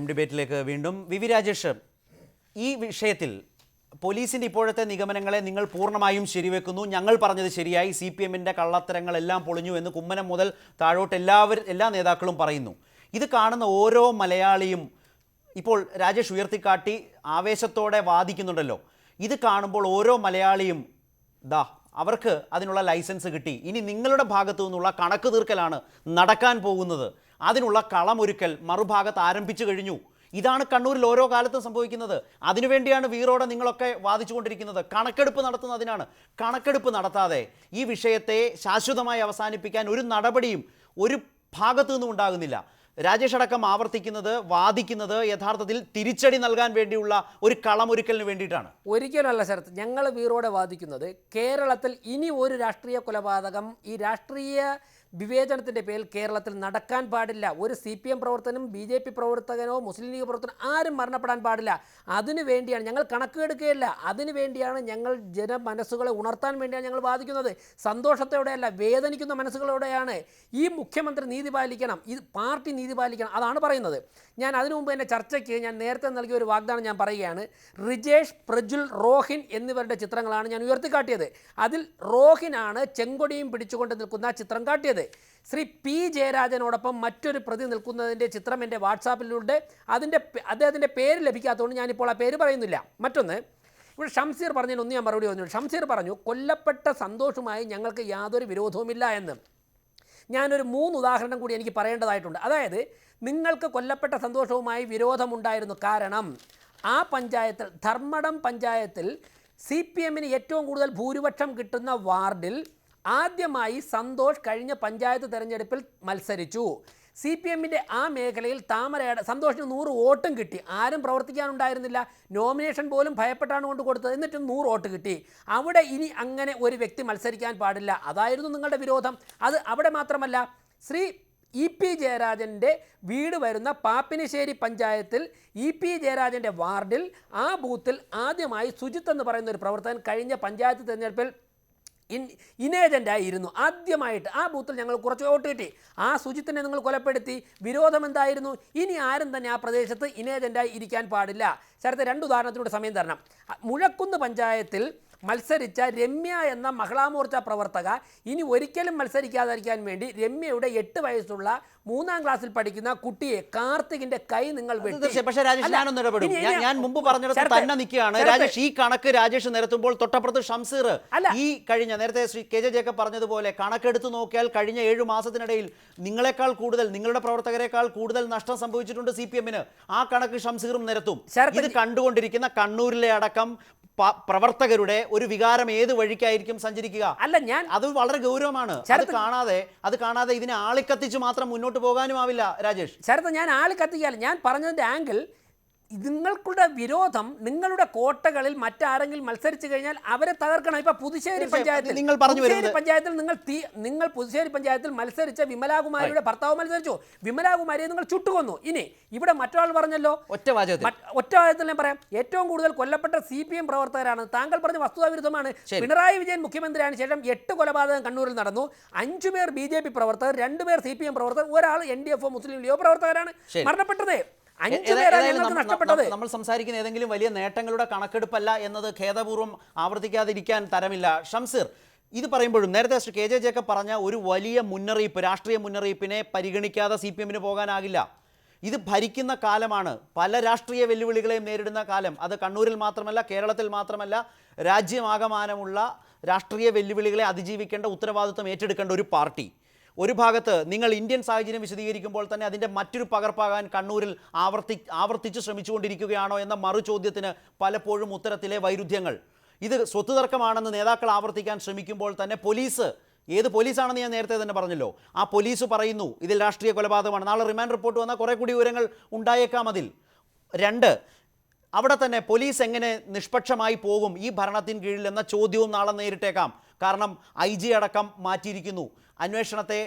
Prime ഡിബേറ്റിലേക്ക് വീണ്ടും V V Rajesh ഈ വിഷയത്തിൽ പോലീസിന്റെ ഇപ്പോഴത്തെ നിഗമനങ്ങളെ നിങ്ങൾ പൂർണമായും ശരിവെക്കുന്നു. ഞങ്ങൾ പറഞ്ഞത് ശരിയായി. സി പി എമ്മിന്റെ കള്ളത്തരങ്ങളെല്ലാം പൊളിഞ്ഞു എന്ന് കുമ്മനം മുതൽ താഴോട്ട് എല്ലാവരും എല്ലാ നേതാക്കളും പറയുന്നു. ഇത് കാണുന്ന ഓരോ മലയാളിയും ഇപ്പോൾ രാജേഷ് ഉയർത്തിക്കാട്ടി ആവേശത്തോടെ വാദിക്കുന്നുണ്ടല്ലോ. ഇത് കാണുമ്പോൾ ഓരോ മലയാളിയും ദാ അവർക്ക് അതിനുള്ള ലൈസൻസ് കിട്ടി. ഇനി നിങ്ങളുടെ ഭാഗത്തു നിന്നുള്ള കണക്ക് തീർക്കലാണ് നടക്കാൻ പോകുന്നത്. അതിനുള്ള കളമൊരുക്കൽ മറുഭാഗത്ത് ആരംഭിച്ചു കഴിഞ്ഞു. ഇതാണ് കണ്ണൂരിൽ ഓരോ കാലത്തും സംഭവിക്കുന്നത്. അതിനുവേണ്ടിയാണ് വീറോടെ നിങ്ങളൊക്കെ വാദിച്ചുകൊണ്ടിരിക്കുന്നത്. കണക്കെടുപ്പ് നടത്തുന്നതിനാണ്. കണക്കെടുപ്പ് നടത്താതെ ഈ വിഷയത്തെ ശാശ്വതമായി അവസാനിപ്പിക്കാൻ ഒരു നടപടിയും ഒരു ഭാഗത്തു നിന്നും ഉണ്ടാകുന്നില്ല. രാജേഷ് അടക്കം ആവർത്തിക്കുന്നത് വാദിക്കുന്നത് യഥാർത്ഥത്തിൽ തിരിച്ചടി നൽകാൻ വേണ്ടിയുള്ള ഒരു കളമൊരുക്കലിന് വേണ്ടിയിട്ടാണ്. ഒരിക്കലല്ല ശരത്ത് ഞങ്ങൾ വീറോടെ വാദിക്കുന്നത് കേരളത്തിൽ ഇനി ഒരു രാഷ്ട്രീയ കൊലപാതകം ഈ രാഷ്ട്രീയ വിവേചനത്തിന്റെ പേരിൽ കേരളത്തിൽ നടക്കാൻ പാടില്ല. ഒരു സി പി എം പ്രവർത്തനം ബി ജെ പി പ്രവർത്തകനോ മുസ്ലിം ലീഗ് പ്രവർത്തനം ആരും മരണപ്പെടാൻ പാടില്ല. അതിനു വേണ്ടിയാണ് ഞങ്ങൾ കണക്കെടുക്കുകയില്ല. അതിനു വേണ്ടിയാണ് ഞങ്ങൾ ജനമനസ്സുകളെ ഉണർത്താൻ വേണ്ടിയാണ് ഞങ്ങൾ വാദിക്കുന്നത്. സന്തോഷത്തോടെയല്ല വേദനിക്കുന്ന മനസ്സുകളോടെയാണ്. ഈ മുഖ്യമന്ത്രി നീതി പാലിക്കണം ഇത് പാർട്ടി നീതി പാലിക്കണം അതാണ് പറയുന്നത്. ഞാൻ അതിനു മുമ്പ് എന്റെ ചർച്ചയ്ക്ക് ഞാൻ നേരത്തെ നൽകിയ ഒരു വാഗ്ദാനം ഞാൻ പറയുകയാണ്. റിജേഷ് പ്രജുൽ റോഹിൻ എന്നിവരുടെ ചിത്രങ്ങളാണ് ഞാൻ ഉയർത്തിക്കാട്ടിയത്. അതിൽ റോഹിനാണ് ചെങ്കൊടിയും പിടിച്ചുകൊണ്ട് നിൽക്കുന്ന ചിത്രം കാട്ടിയത്. ശ്രീ പി ജയരാജനോടൊപ്പം മറ്റൊരു പ്രതി നിൽക്കുന്നതിന്റെ ചിത്രം എന്റെ വാട്സാപ്പിലുണ്ട്. അതിന്റെ അദ്ദേഹത്തിന്റെ പേര് ലഭിക്കാത്തതുകൊണ്ട് ഞാനിപ്പോൾ ആ പേര് പറയുന്നില്ല. മറ്റൊന്ന് ഇവിടെ ഷംസീർ പറഞ്ഞതിന് ഒന്ന് ഞാൻ മറുപടി പറഞ്ഞു ഷംസീർ പറഞ്ഞു കൊല്ലപ്പെട്ട സന്തോഷമായി ഞങ്ങൾക്ക് യാതൊരു വിരോധവുമില്ല എന്ന്. ഞാനൊരു മൂന്ന് ഉദാഹരണം കൂടി എനിക്ക് പറയേണ്ടതായിട്ടുണ്ട്. അതായത് നിങ്ങൾക്ക് കൊല്ലപ്പെട്ട സന്തോഷവുമായി വിരോധമുണ്ടായിരുന്നു കാരണം ആ പഞ്ചായത്തിൽ ധർമ്മടം പഞ്ചായത്തിൽ സി പി എമ്മിന് ഏറ്റവും കൂടുതൽ ഭൂരിപക്ഷം കിട്ടുന്ന വാർഡിൽ ആദ്യമായി സന്തോഷ് കഴിഞ്ഞ പഞ്ചായത്ത് തെരഞ്ഞെടുപ്പിൽ മത്സരിച്ചു. സി പി എമ്മിന്റെ ആ മേഖലയിൽ താമരയുടെ സന്തോഷിന് നൂറ് വോട്ടും കിട്ടി. ആരും പ്രവർത്തിക്കാനുണ്ടായിരുന്നില്ല. നോമിനേഷൻ പോലും ഭയപ്പെട്ടാണ് കൊണ്ട് കൊടുത്തത്. എന്നിട്ടും നൂറ് വോട്ട് കിട്ടി. അവിടെ ഇനി അങ്ങനെ ഒരു വ്യക്തി മത്സരിക്കാൻ പാടില്ല. അതായിരുന്നു നിങ്ങളുടെ വിരോധം. അത് അവിടെ മാത്രമല്ല ശ്രീ ഇ പി ജയരാജന്റെ വീട് വരുന്ന പാപ്പിനിശ്ശേരി പഞ്ചായത്തിൽ ഇ പി ജയരാജന്റെ വാർഡിൽ ആ ബൂത്തിൽ ആദ്യമായി സുജിത്ത് എന്ന് പറയുന്ന ഒരു പ്രവർത്തകൻ കഴിഞ്ഞ പഞ്ചായത്ത് തിരഞ്ഞെടുപ്പിൽ ഇൻ ഇനേജന്റായിരുന്നു ആദ്യമായിട്ട് ആ ബൂത്തിൽ ഞങ്ങൾ കുറച്ച് വോട്ട് കിട്ടി. ആ സുജിത്തിനെ നിങ്ങൾ കൊലപ്പെടുത്തി. വിരോധം എന്തായിരുന്നു? ഇനി ആരും തന്നെ ആ പ്രദേശത്ത് ഇനേജന്റായി ഇരിക്കാൻ പാടില്ല. ശരത്തെ രണ്ട് ഉദാഹരണത്തിലൂടെ സമയം തരണം. മുഴക്കുന്ന് പഞ്ചായത്തിൽ മത്സരിച്ച രമ്യ എന്ന മഹിളാമോർച്ച പ്രവർത്തക ഇനി ഒരിക്കലും മത്സരിക്കാതിരിക്കാൻ വേണ്ടി രമ്യയുടെ എട്ട് വയസ്സുള്ള മൂന്നാം ക്ലാസ്സിൽ പഠിക്കുന്ന കുട്ടിയെ കാർത്തികിന്റെ കൈ നിങ്ങൾ. പക്ഷേ രാജേഷ് ഞാനൊന്നും ഇടപെടും. ഞാൻ മുമ്പ് പറഞ്ഞിടത്ത് തന്നെ നിൽക്കുകയാണ്. രാജേഷ് ഈ കണക്ക് രാജേഷ് നിരത്തുമ്പോൾ തൊട്ടപ്പുറത്ത് ഷംസീർ അല്ല. ഈ കഴിഞ്ഞ നേരത്തെ ശ്രീ കെ ജെ ജേക്കബ് പറഞ്ഞതുപോലെ കണക്കെടുത്ത് നോക്കിയാൽ കഴിഞ്ഞ ഏഴു മാസത്തിനിടയിൽ നിങ്ങളെക്കാൾ കൂടുതൽ നിങ്ങളുടെ പ്രവർത്തകരെക്കാൾ കൂടുതൽ നഷ്ടം സംഭവിച്ചിട്ടുണ്ട് സി പി എമ്മിന്. ആ കണക്ക് ഷംസീറും നിരത്തും. ഇത് കണ്ടുകൊണ്ടിരിക്കുന്ന കണ്ണൂരിലെ അടക്കം പ്രവർത്തകരുടെ ഒരു വികാരം ഏത് വഴിക്കായിരിക്കും സഞ്ചരിക്കുക? അല്ല ഞാൻ അത് വളരെ ഗൗരവമാണ്. അത് കാണാതെ അത് കാണാതെ ഇതിനെ ആളിക്കത്തിച്ച് മാത്രം മുന്നോട്ട് പോകാനും ആവില്ല രാജേഷ്. ശരത് ഞാൻ ആളിക്കത്തിക്കാൻ ഞാൻ പറഞ്ഞതിന്റെ ആംഗിൾ നിങ്ങൾക്കുടെ വിരോധം നിങ്ങളുടെ കോട്ടകളിൽ മറ്റാരെങ്കിലും മത്സരിച്ചു കഴിഞ്ഞാൽ അവരെ തകർക്കണം. ഇപ്പൊ പുതുശ്ശേരി പഞ്ചായത്തിൽ നിങ്ങൾ പറഞ്ഞു പുതുശ്ശേരി പഞ്ചായത്തിൽ നിങ്ങൾ തീ നിങ്ങൾ പുതുശ്ശേരി പഞ്ചായത്തിൽ മത്സരിച്ച വിമലാകുമാരിയുടെ ഭർത്താവ് മത്സരിച്ചു. വിമലാകുമാരിയെ നിങ്ങൾ ചുട്ടുകൊന്നു. ഇനി ഇവിടെ മറ്റൊരാൾ പറഞ്ഞല്ലോ. ഒറ്റ ഒറ്റ വാചകത്തിൽ ഞാൻ പറയാം. ഏറ്റവും കൂടുതൽ കൊല്ലപ്പെട്ട സി പി എം പ്രവർത്തകരാണ്. താങ്കൾ പറഞ്ഞ വസ്തുതാവിരുദ്ധമാണ്. പിണറായി വിജയൻ മുഖ്യമന്ത്രിയാണ്. ശേഷം എട്ട് കൊലപാതകം കണ്ണൂരിൽ നടന്നു. അഞ്ചു പേർ ബി ജെ പി പ്രവർത്തകർ രണ്ടുപേർ സി പി എം പ്രവർത്തകർ ഒരാൾ എൻ ഡി എഫ് ഒ മുസ്ലിം ലീഗ് പ്രവർത്തകരാണ്. മരണപ്പെട്ടത്. നമ്മൾ സംസാരിക്കുന്ന ഏതെങ്കിലും വലിയ നേട്ടങ്ങളുടെ കണക്കെടുപ്പല്ല എന്നത് ഖേദപൂർവം ആവർത്തിക്കാതിരിക്കാൻ തരമില്ല. ഷംസീർ ഇത് പറയുമ്പോഴും നേരത്തെ ശ്രീ കെ ജെ ജേക്കബ് പറഞ്ഞ ഒരു വലിയ മുന്നറിയിപ്പ് രാഷ്ട്രീയ മുന്നറിയിപ്പിനെ പരിഗണിക്കാതെ സി പി എമ്മിന് പോകാനാകില്ല. ഇത് ഭരിക്കുന്ന കാലമാണ്. പല രാഷ്ട്രീയ വെല്ലുവിളികളെയും നേരിടുന്ന കാലം. അത് കണ്ണൂരിൽ മാത്രമല്ല കേരളത്തിൽ മാത്രമല്ല രാജ്യമാകമാനമുള്ള രാഷ്ട്രീയ വെല്ലുവിളികളെ അതിജീവിക്കേണ്ട ഉത്തരവാദിത്വം ഏറ്റെടുക്കേണ്ട ഒരു പാർട്ടി. ഒരു ഭാഗത്ത് നിങ്ങൾ ഇന്ത്യൻ സാഹചര്യം വിശദീകരിക്കുമ്പോൾ തന്നെ അതിന്റെ മറ്റൊരു പകർപ്പാകാൻ കണ്ണൂരിൽ ആവർത്തി ആവർത്തിച്ച് ശ്രമിച്ചുകൊണ്ടിരിക്കുകയാണോ എന്ന മറു ചോദ്യത്തിന് പലപ്പോഴും ഉത്തരത്തിലെ വൈരുദ്ധ്യങ്ങൾ. ഇത് സ്വത്ത് തർക്കമാണെന്ന് നേതാക്കൾ ആവർത്തിക്കാൻ ശ്രമിക്കുമ്പോൾ തന്നെ പോലീസ് ഏത് പോലീസാണെന്ന് ഞാൻ നേരത്തെ തന്നെ പറഞ്ഞല്ലോ. ആ പോലീസ് പറയുന്നു ഇതിൽ രാഷ്ട്രീയ കൊലപാതകമാണ്. നാളെ റിമാൻഡ് റിപ്പോർട്ട് വന്നാൽ കുറേ കൂടി വിവരങ്ങൾ ഉണ്ടായേക്കാം അതിൽ. രണ്ട് അവിടെ തന്നെ പോലീസ് എങ്ങനെ നിഷ്പക്ഷമായി പോകും ഈ ഭരണത്തിന് കീഴിൽ എന്ന ചോദ്യവും നാളെ നേരിട്ടേക്കാം. കാരണം ഐ ജി അടക്കം മാറ്റിയിരിക്കുന്നു. അന്വേഷണത്തെ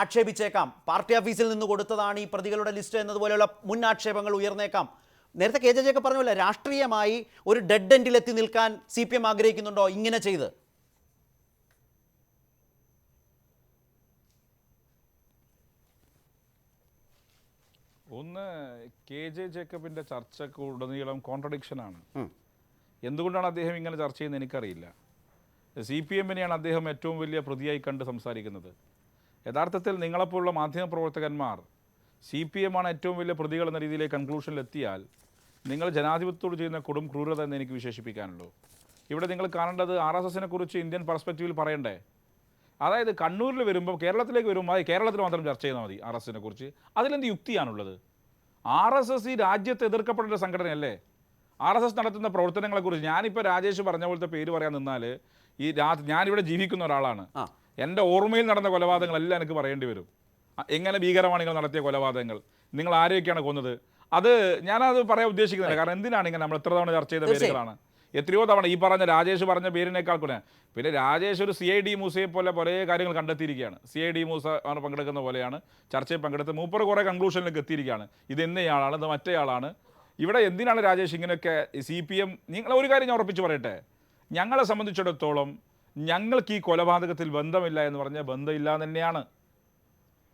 ആക്ഷേപിച്ചേക്കാം. പാർട്ടി ഓഫീസിൽ നിന്ന് കൊടുത്തതാണ് ഈ പ്രതികളുടെ ലിസ്റ്റ് എന്നതുപോലെയുള്ള മുൻ ആക്ഷേപങ്ങൾ ഉയർന്നേക്കാം. നേരത്തെ കെ ജെ ജെ ഒക്കെ പറഞ്ഞല്ലോ രാഷ്ട്രീയമായി ഒരു ഡെഡ് എൻഡിൽ എത്തി നിൽക്കാൻ സി പി എം ആഗ്രഹിക്കുന്നുണ്ടോ? ഇങ്ങനെ ചെയ്ത്. ഒന്ന് കെ ജെ ജേക്കബിന്റെ ചർച്ചക്ക് ഉടനീളം കോൺട്രഡിക്ഷനാണ് ആണ്. എന്തുകൊണ്ടാണ് അദ്ദേഹം ഇങ്ങനെ ചർച്ച ചെയ്യുന്നത് എനിക്കറിയില്ല. സി പി എമ്മിനെയാണ് അദ്ദേഹം ഏറ്റവും വലിയ പ്രതിയായി കണ്ട് സംസാരിക്കുന്നത്. യഥാർത്ഥത്തിൽ നിങ്ങളെപ്പോലുള്ള മാധ്യമപ്രവർത്തകന്മാർ സി പി എമ്മാണ് ഏറ്റവും വലിയ പ്രതികൾ എന്ന രീതിയിലെ കൺക്ലൂഷനിലെത്തിയാൽ നിങ്ങൾ ജനാധിപത്യത്തോട് ചെയ്യുന്ന കൊടും ക്രൂരത എന്ന് എനിക്ക് വിശേഷിപ്പിക്കാനുള്ളൂ. ഇവിടെ നിങ്ങൾ കാണേണ്ടത് ആർ എസ് എസിനെ കുറിച്ച് ഇന്ത്യൻ പെർസ്പെക്റ്റീവിൽ പറയണ്ടേ? അതായത് കണ്ണൂരിൽ വരുമ്പോൾ കേരളത്തിലേക്ക് വരുമ്പോൾ അത് കേരളത്തിൽ മാത്രം ചർച്ച ചെയ്താൽ മതി ആർ എസ് എസിനെ കുറിച്ച്. അതിലെന്ത് യുക്തിയാണുള്ളത്? ആർ എസ് എസ് ഈ രാജ്യത്ത് എതിർക്കപ്പെടേണ്ട സംഘടനയല്ലേ? ആർ എസ് എസ് നടത്തുന്ന പ്രവർത്തനങ്ങളെക്കുറിച്ച് ഞാനിപ്പോൾ രാജേഷ് പറഞ്ഞ പോലത്തെ പേര് പറയാൻ നിന്നാൽ ഈ രാ ഞാനിവിടെ ജീവിക്കുന്ന ഒരാളാണ്. എന്റെ ഓർമ്മയിൽ നടന്ന കൊലപാതകങ്ങളെല്ലാം എനിക്ക് പറയേണ്ടി വരും. എങ്ങനെ ഭീകരമാണ് നിങ്ങൾ നടത്തിയ കൊലപാതകങ്ങൾ. നിങ്ങൾ ആരെയൊക്കെയാണ് കൊന്നത്? അത് ഞാനത് പറയാൻ ഉദ്ദേശിക്കുന്നില്ല. കാരണം എന്തിനാണ് ഇങ്ങനെ നമ്മൾ എത്ര തവണ ചർച്ച ചെയ്ത പേരുകളാണ്? എത്രയോ തവണ ഈ പറഞ്ഞ രാജേഷ് പറഞ്ഞ പേരിനേക്കാൾ കൂടെ പിന്നെ രാജേഷ് ഒരു സി ഐ ഡി മൂസയെ പോലെ കുറേ കാര്യങ്ങൾ കണ്ടെത്തിയിരിക്കുകയാണ്. സി ഐ ഡി മൂസ ആണ് പങ്കെടുക്കുന്ന പോലെയാണ്. ചർച്ചയിൽ പങ്കെടുത്ത് മൂപ്പർ കുറേ കൺക്ലൂഷനിലേക്ക് എത്തിയിരിക്കുകയാണ്. ഇത് എന്നയാളാണ് ഇത് മറ്റേയാളാണ്. ഇവിടെ എന്തിനാണ് രാജേഷ് ഇങ്ങനെയൊക്കെ സി പി എം നിങ്ങൾ ഒരു കാര്യം ഞാൻ ഉറപ്പിച്ച് പറയട്ടെ. ഞങ്ങളെ സംബന്ധിച്ചിടത്തോളം ഞങ്ങൾക്ക് ഈ കൊലപാതകത്തിൽ ബന്ധമില്ല എന്ന് പറഞ്ഞാൽ ബന്ധമില്ല തന്നെയാണ്.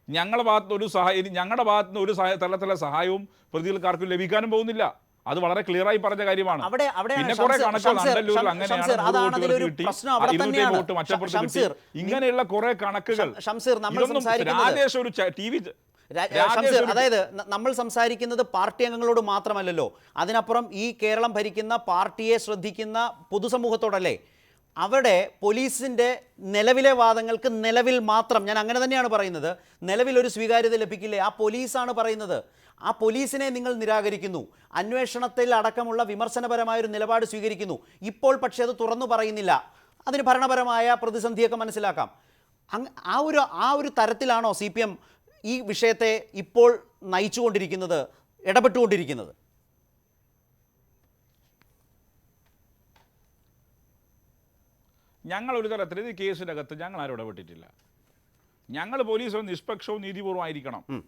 ഞങ്ങളുടെ ഭാഗത്ത് ഒരു സഹായം ഞങ്ങളുടെ ഭാഗത്ത് നിന്ന് ഒരു സഹായ തലത്തിലെ സഹായവും പ്രതികൾക്കാർക്കും ലഭിക്കാനും പോകുന്നില്ല. അത് വളരെ ക്ലിയർ ആയി പറഞ്ഞ കാര്യമാണ്. പിന്നെ കുറെ കണക്കുകൾ അണ്ടല്ലൂരിൽ അങ്ങനെയാണ് കിട്ടി. അവിടെ ഇരുന്നൂറ്റി തന്നെയാണ്. വോട്ട് മറ്റപ്പുറത്ത് കിട്ടി. ഇങ്ങനെയുള്ള കുറെ കണക്കുകൾ. ഇതൊന്നും രാജേഷ് ഒരു ടി വി അതായത് നമ്മൾ സംസാരിക്കുന്നത് പാർട്ടി അംഗങ്ങളോട് മാത്രമല്ലല്ലോ. അതിനപ്പുറം ഈ കേരളം ഭരിക്കുന്ന പാർട്ടിയെ ശ്രദ്ധിക്കുന്ന പൊതുസമൂഹത്തോടല്ലേ? അവിടെ പോലീസിന്റെ നിലവിലെ വാദങ്ങൾക്ക് നിലവിൽ മാത്രം ഞാൻ അങ്ങനെ തന്നെയാണ് പറയുന്നത് നിലവിൽ ഒരു സ്വീകാര്യത ലഭിക്കില്ലേ? ആ പോലീസാണ് പറയുന്നത്. ആ പോലീസിനെ നിങ്ങൾ നിരാകരിക്കുന്നു. അന്വേഷണത്തിൽ അടക്കമുള്ള വിമർശനപരമായ ഒരു നിലപാട് സ്വീകരിക്കുന്നു. ഇപ്പോൾ പക്ഷേ അത് തുറന്നു പറയുന്നില്ല. അതിന് ഭരണപരമായ പ്രതിസന്ധിയൊക്കെ മനസ്സിലാക്കാം. ആ ഒരു ആ ഒരു തരത്തിലാണോ സി പി എം ഈ വിഷയത്തെ ഇപ്പോൾ നയിച്ചുകൊണ്ടിരിക്കുന്നത് ഇടപെട്ടുകൊണ്ടിരിക്കുന്നത്. ഞങ്ങൾ ഒരു തരത്തിൽ കേസിന്റെ അകത്ത് ഞങ്ങൾ ആരും ഇടപെട്ടിട്ടില്ല. ഞങ്ങൾ പോലീസ് നിഷ്പക്ഷവും നീതിപൂർവമായിരിക്കണം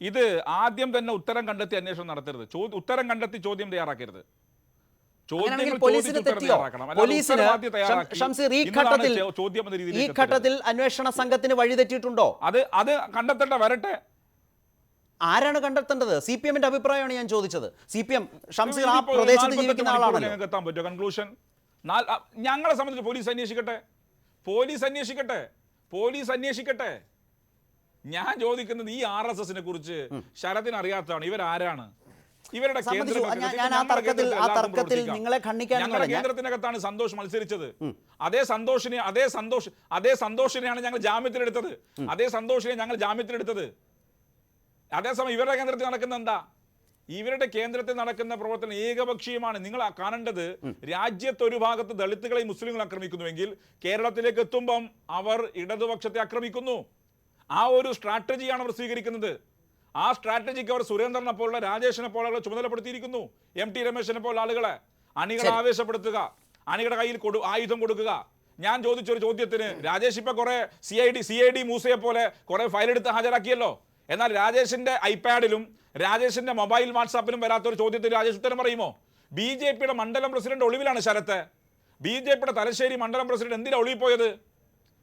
ഇത് ആദ്യം തന്നെ ഉത്തരം കണ്ടെത്തി അന്വേഷണം നടത്തരുത്. ചോദ്യം ഉത്തരം കണ്ടെത്തി ചോദ്യം തയ്യാറാക്കരുത്. പോലീസിന് തെറ്റിയോ? പോലീസിന് ഷംസീർ ഈ ഘട്ടത്തിൽ ഈ അന്വേഷണ സംഘത്തിന് വഴിതെറ്റിയിട്ടുണ്ടോ? അത് അത് കണ്ടെത്തേണ്ട വരട്ടെ. ആരാണ് കണ്ടെത്തേണ്ടത്? സി പി എമ്മിന്റെ അഭിപ്രായമാണ് ഞാൻ ചോദിച്ചത്. സി പി എം ഷംസീർ ആ പ്രദേശത്ത് ജീവിക്കുന്ന ആളാണ് കൺക്ലൂഷൻ ഞങ്ങളെ സംബന്ധിച്ച് പോലീസ് അന്വേഷിക്കട്ടെ. പോലീസ് അന്വേഷിക്കട്ടെ. പോലീസ് അന്വേഷിക്കട്ടെ. ഞാൻ ചോദിക്കുന്നത് ഈ ആർ എസ് എസിനെ കുറിച്ച് ശരത്തിന് അറിയാത്തതാണ് ഇവരാരാണ്? ഇവരുടെ. ഞാൻ- ആ തർക്കത്തിൽ- ആ തർക്കത്തിൽ നിങ്ങളെ ഞാൻ- കേന്ദ്രത്തിനകത്താണ് സന്തോഷ് മത്സരിച്ചത് അതേ സന്തോഷിനെ അതേ സന്തോഷ് അതേ സന്തോഷിനെയാണ് ഞങ്ങൾ ജാമ്യത്തിലെടുത്തത്. അതേ സന്തോഷിനെ ഞങ്ങൾ ജാമ്യത്തിലെടുത്തത്. അതേസമയം ഇവരുടെ കേന്ദ്രത്തിൽ നടക്കുന്ന എന്താ? ഇവരുടെ കേന്ദ്രത്തിൽ നടക്കുന്ന പ്രവർത്തനം ഏകപക്ഷീയമാണ്. നിങ്ങൾ കാണേണ്ടത് രാജ്യത്ത് ഒരു ഭാഗത്ത് ദളിത്തുകളെ മുസ്ലിങ്ങൾ ആക്രമിക്കുന്നുവെങ്കിൽ കേരളത്തിലേക്ക് എത്തുമ്പം അവർ ഇടതുപക്ഷത്തെ ആക്രമിക്കുന്നു. ആ ഒരു സ്ട്രാറ്റജിയാണ് അവർ സ്വീകരിക്കുന്നത്. ആ സ്ട്രാറ്റജിക്ക് അവർ സുരേന്ദ്രനെ പോലുള്ള രാജേഷിനെ പോലുള്ള ചുമതലപ്പെടുത്തിയിരിക്കുന്നു. എം ടി രമേശിനെ പോലുള്ള ആളുകളെ. അണികളെ. ആവേശപ്പെടുത്തുക. അണികളുടെ കയ്യിൽ കൊടു ആയുധം കൊടുക്കുക. ഞാൻ ചോദിച്ചൊരു ചോദ്യത്തിന് രാജേഷ് ഇപ്പൊ കുറെ C I D C I D മൂസയെ പോലെ കുറെ ഫയൽ എടുത്ത് ഹാജരാക്കിയല്ലോ? എന്നാൽ രാജേഷിന്റെ ഐപാഡിലും രാജേഷിന്റെ മൊബൈൽ വാട്സാപ്പിലും വരാത്ത ഒരു ചോദ്യത്തിന് രാജേഷ് ഉത്തരം പറയുമോ? ബി ജെ പിയുടെ മണ്ഡലം പ്രസിഡന്റ് ഒളിവിലാണ് ശരത്ത്. ബി ജെ പിയുടെ തലശ്ശേരി മണ്ഡലം പ്രസിഡന്റ് എന്തിനാ ഒളിവിൽ പോയത്?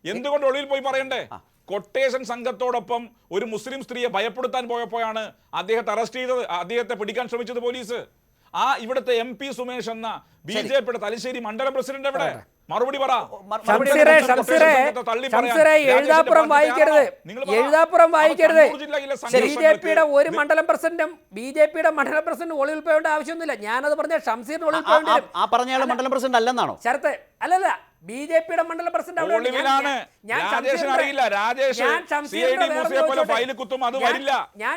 എന്തുകൊണ്ട് ഒളിവിൽ പോയി പറയണ്ടേ? കൊട്ടേഷൻ സംഘത്തോടൊപ്പം ഒരു മുസ്ലിം സ്ത്രീയെ ഭയപ്പെടുത്താൻ പോയപ്പോഴാണ് അദ്ദേഹത്തെ അറസ്റ്റ് ചെയ്തത് അദ്ദേഹത്തെ പിടിക്കാൻ ശ്രമിച്ചത് പോലീസ്. ആ ഇവിടുത്തെ എം പി സുമേഷ് എന്ന ബി ജെ പിയുടെ തലശ്ശേരി മണ്ഡലം പ്രസിഡന്റ് എവിടെ? മറുപടി പറ. എഴുതാപ്പുറം വായിക്കരുത്. എഴുതാപ്പുറം വായിക്കരുത്. ബി ജെ പിയുടെ ഒരു മണ്ഡലം പ്രസിഡന്റും ബി ജെ പിയുടെ മണ്ഡലം പ്രസിഡന്റ് ഒളിവിൽ പോകേണ്ട ആവശ്യമൊന്നുമില്ല. ഞാനത് പറഞ്ഞ ഷംസീറിന് ഒളിവിൽ പോകേണ്ടി ആ-. മണ്ഡലം പ്രസിഡന്റ് അല്ലെന്നാണോ? ശരത്തെ അല്ലല്ല. ബി ജെ പിയുടെ മണ്ഡലം പ്രസിഡന്റ് ഞാൻ- അറിയില്ല. രാജേഷ് ഞാൻ സി ഷംസീറിന്റെ ഐ ഡി വേറെ മൂസയെ പോലെ ഫയൽ കുത്തും അത് വരില്ല. ഞാൻ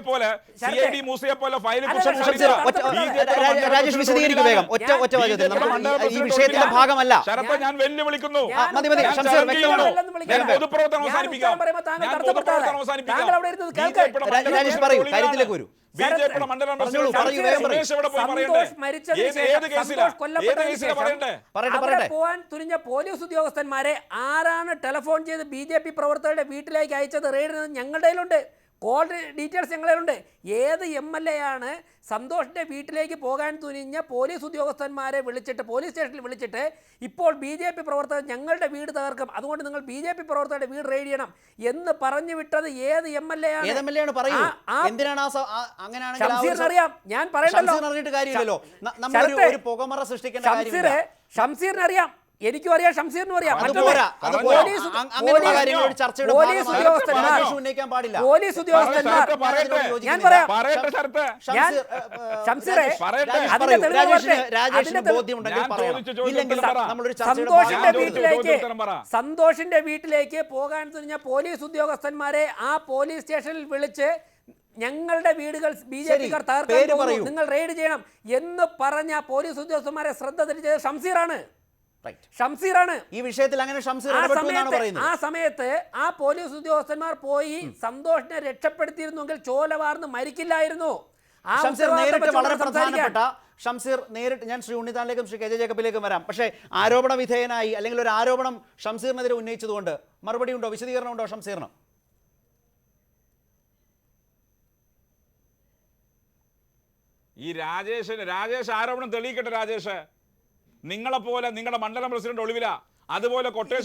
പോലെ സി ഐ ശരത്തെ. ഡി മൂസയെ പോലെ ഫയൽ രാജേഷ് പ്രസിഡന്റ് വേഗം. ഒറ്റ ഒറ്റ വാചകത്തിൽ നമ്മൾ ഈ- വിഷയത്തിന്റെ ഭാഗമല്ല. ശരത്തെ ഞാൻ വെല്ലുവിളിക്കുന്നു. മതി, മതി. പൊതുപ്രവർത്തനം അവസാനിപ്പിക്കാം. രാജേഷ് പറയൂ, കാര്യത്തിലേക്ക് വരൂ. ബി ജെ പിയുടെ മണ്ഡലം പോവാൻ തുനിഞ്ഞ പോലീസ് ഉദ്യോഗസ്ഥന്മാരെ ആരാണ് ടെലിഫോൺ ചെയ്ത് ബി ജെ പി പ്രവർത്തകരുടെ വീട്ടിലേക്ക് അയച്ചത്? റെയ്ഡ് ഞങ്ങളുടെ കയ്യിലുണ്ട്. കോൾ ഡീറ്റെയിൽസ് ഞങ്ങളുണ്ട് ഏത് എം എൽ എ ആണ് സന്തോഷിന്റെ വീട്ടിലേക്ക് പോകാൻ തുനിഞ്ഞ പോലീസ് ഉദ്യോഗസ്ഥന്മാരെ വിളിച്ചിട്ട് പോലീസ് സ്റ്റേഷനിൽ വിളിച്ചിട്ട് ഇപ്പോൾ ബി ജെ പി പ്രവർത്തകർ ഞങ്ങളുടെ വീട് തകർക്കും. അതുകൊണ്ട് നിങ്ങൾ ബി ജെ പി പ്രവർത്തകരുടെ വീട് റെയ്ഡ് ചെയ്യണം എന്ന് പറഞ്ഞു വിട്ടത് ഏത് എം എൽ എ ആണ്? അറിയാം. ഞാൻ പറയണ്ടല്ലോ. ഷംസീറിന് എനിക്കും അറിയാം ഷംസീറിനും അറിയാം. പോലീസ് ഉദ്യോഗസ്ഥന്മാർ പാടില്ല. പോലീസ് ഉദ്യോഗസ്ഥന്മാർ പറയട്ടെ. ഞാൻ പറയാം. ഞാൻ ഷംസീറെ പറയട്ടെ. അതിന്റെ തെളിവ് സന്തോഷിന്റെ വീട്ടിലേക്ക്. സന്തോഷിന്റെ വീട്ടിലേക്ക് പോകാൻ തുനിഞ്ഞ പോലീസ് ഉദ്യോഗസ്ഥന്മാരെ ആ പോലീസ് സ്റ്റേഷനിൽ വിളിച്ച് ഞങ്ങളുടെ വീടുകൾ ബി ജെ പി പിക്കാർ തകർക്കാൻ. നിങ്ങൾ റെയ്ഡ് ചെയ്യണം എന്ന് പറഞ്ഞ പോലീസ് ഉദ്യോഗസ്ഥന്മാരെ ശ്രദ്ധ തിരിച്ചത് ഷംസീറാണ്. ഷംസീറാണ്. ഈ വിഷയത്തിൽ അങ്ങനെ ഷംസീർ ആ എന്നാണ് സമയത്ത് പറയുന്നത്. ആ സമയത്ത് ആ പോലീസ് ഉദ്യോഗസ്ഥന്മാർ പോയി സന്തോഷിനെ രക്ഷപ്പെടുത്തിയിരുന്നുവെങ്കിൽ ചോല വാർന്ന് മരിക്കില്ലായിരുന്നു ഷംസീർ നേരിട്ട് വളരെ സംസാരിക്കാൻ. പ്രധാനപ്പെട്ട ഷംസീർ നേരിട്ട് ഞാൻ ശ്രീ ഉണ്ണിത്താനിലേക്കും ശ്രീ കെ ജെ ജേക്കബിലേക്കും വരാം. പക്ഷേ ആരോപണ വിധേയനായി അല്ലെങ്കിൽ ഒരു ആരോപണം ഷംസീറിനെതിരെ ഉന്നയിച്ചതുകൊണ്ട് മറുപടി ഉണ്ടോ? വിശദീകരണം ഉണ്ടോ ഷംസീറിന്? ഈ രാജേഷിന് രാജേഷ് ആരോപണം തെളിയിക്കട്ടെ രാജേഷ്. നിങ്ങളെ പോലെ നിങ്ങളുടെ മണ്ഡലം പ്രസിഡന്റ് ഒളിവില അതുപോലെ കൊട്ടേഷൻ.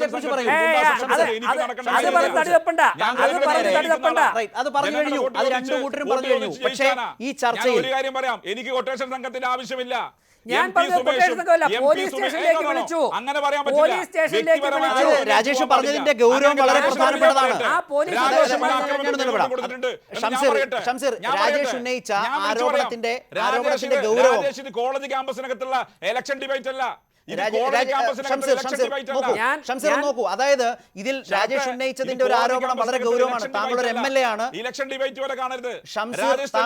ഈ ഞാൻ ചർച്ചയിൽ- ഒരു കാര്യം പറയാം. എനിക്ക് കൊട്ടേഷൻ സംഘത്തിന്റെ ആവശ്യമില്ല. ഞാൻ. രാജേഷ് പറഞ്ഞതിന്റെ ഗൗരവം വളരെ പ്രധാനപ്പെട്ടതാണ്. ആ പോലീസ് രാജേഷ് ഉന്നയിച്ച ആരോപണത്തിന്റെ- ആരോപണത്തിന്റെ ഗൗരവം. രാജേഷ് കോളേജ് ക്യാമ്പസിനകത്തുള്ള എലക്ഷൻ ഡിബേറ്റ് അല്ല. ഷംസീർ, നോക്കൂ. ഞാൻ- ഷംസീർ നോക്കൂ. അതായത് ഇതിൽ രാജേഷ് ഉന്നയിച്ചതിന്റെ ഒരു ആരോപണം വളരെ ഗൗരവമാണ്. താങ്കൾ ഒരു എം എൽ എ ആണ്. ഇലക്ഷൻ ഡിബേറ്റ് പോലെ കാണരുത്. ഷംസീർ രാജേഷ് താ-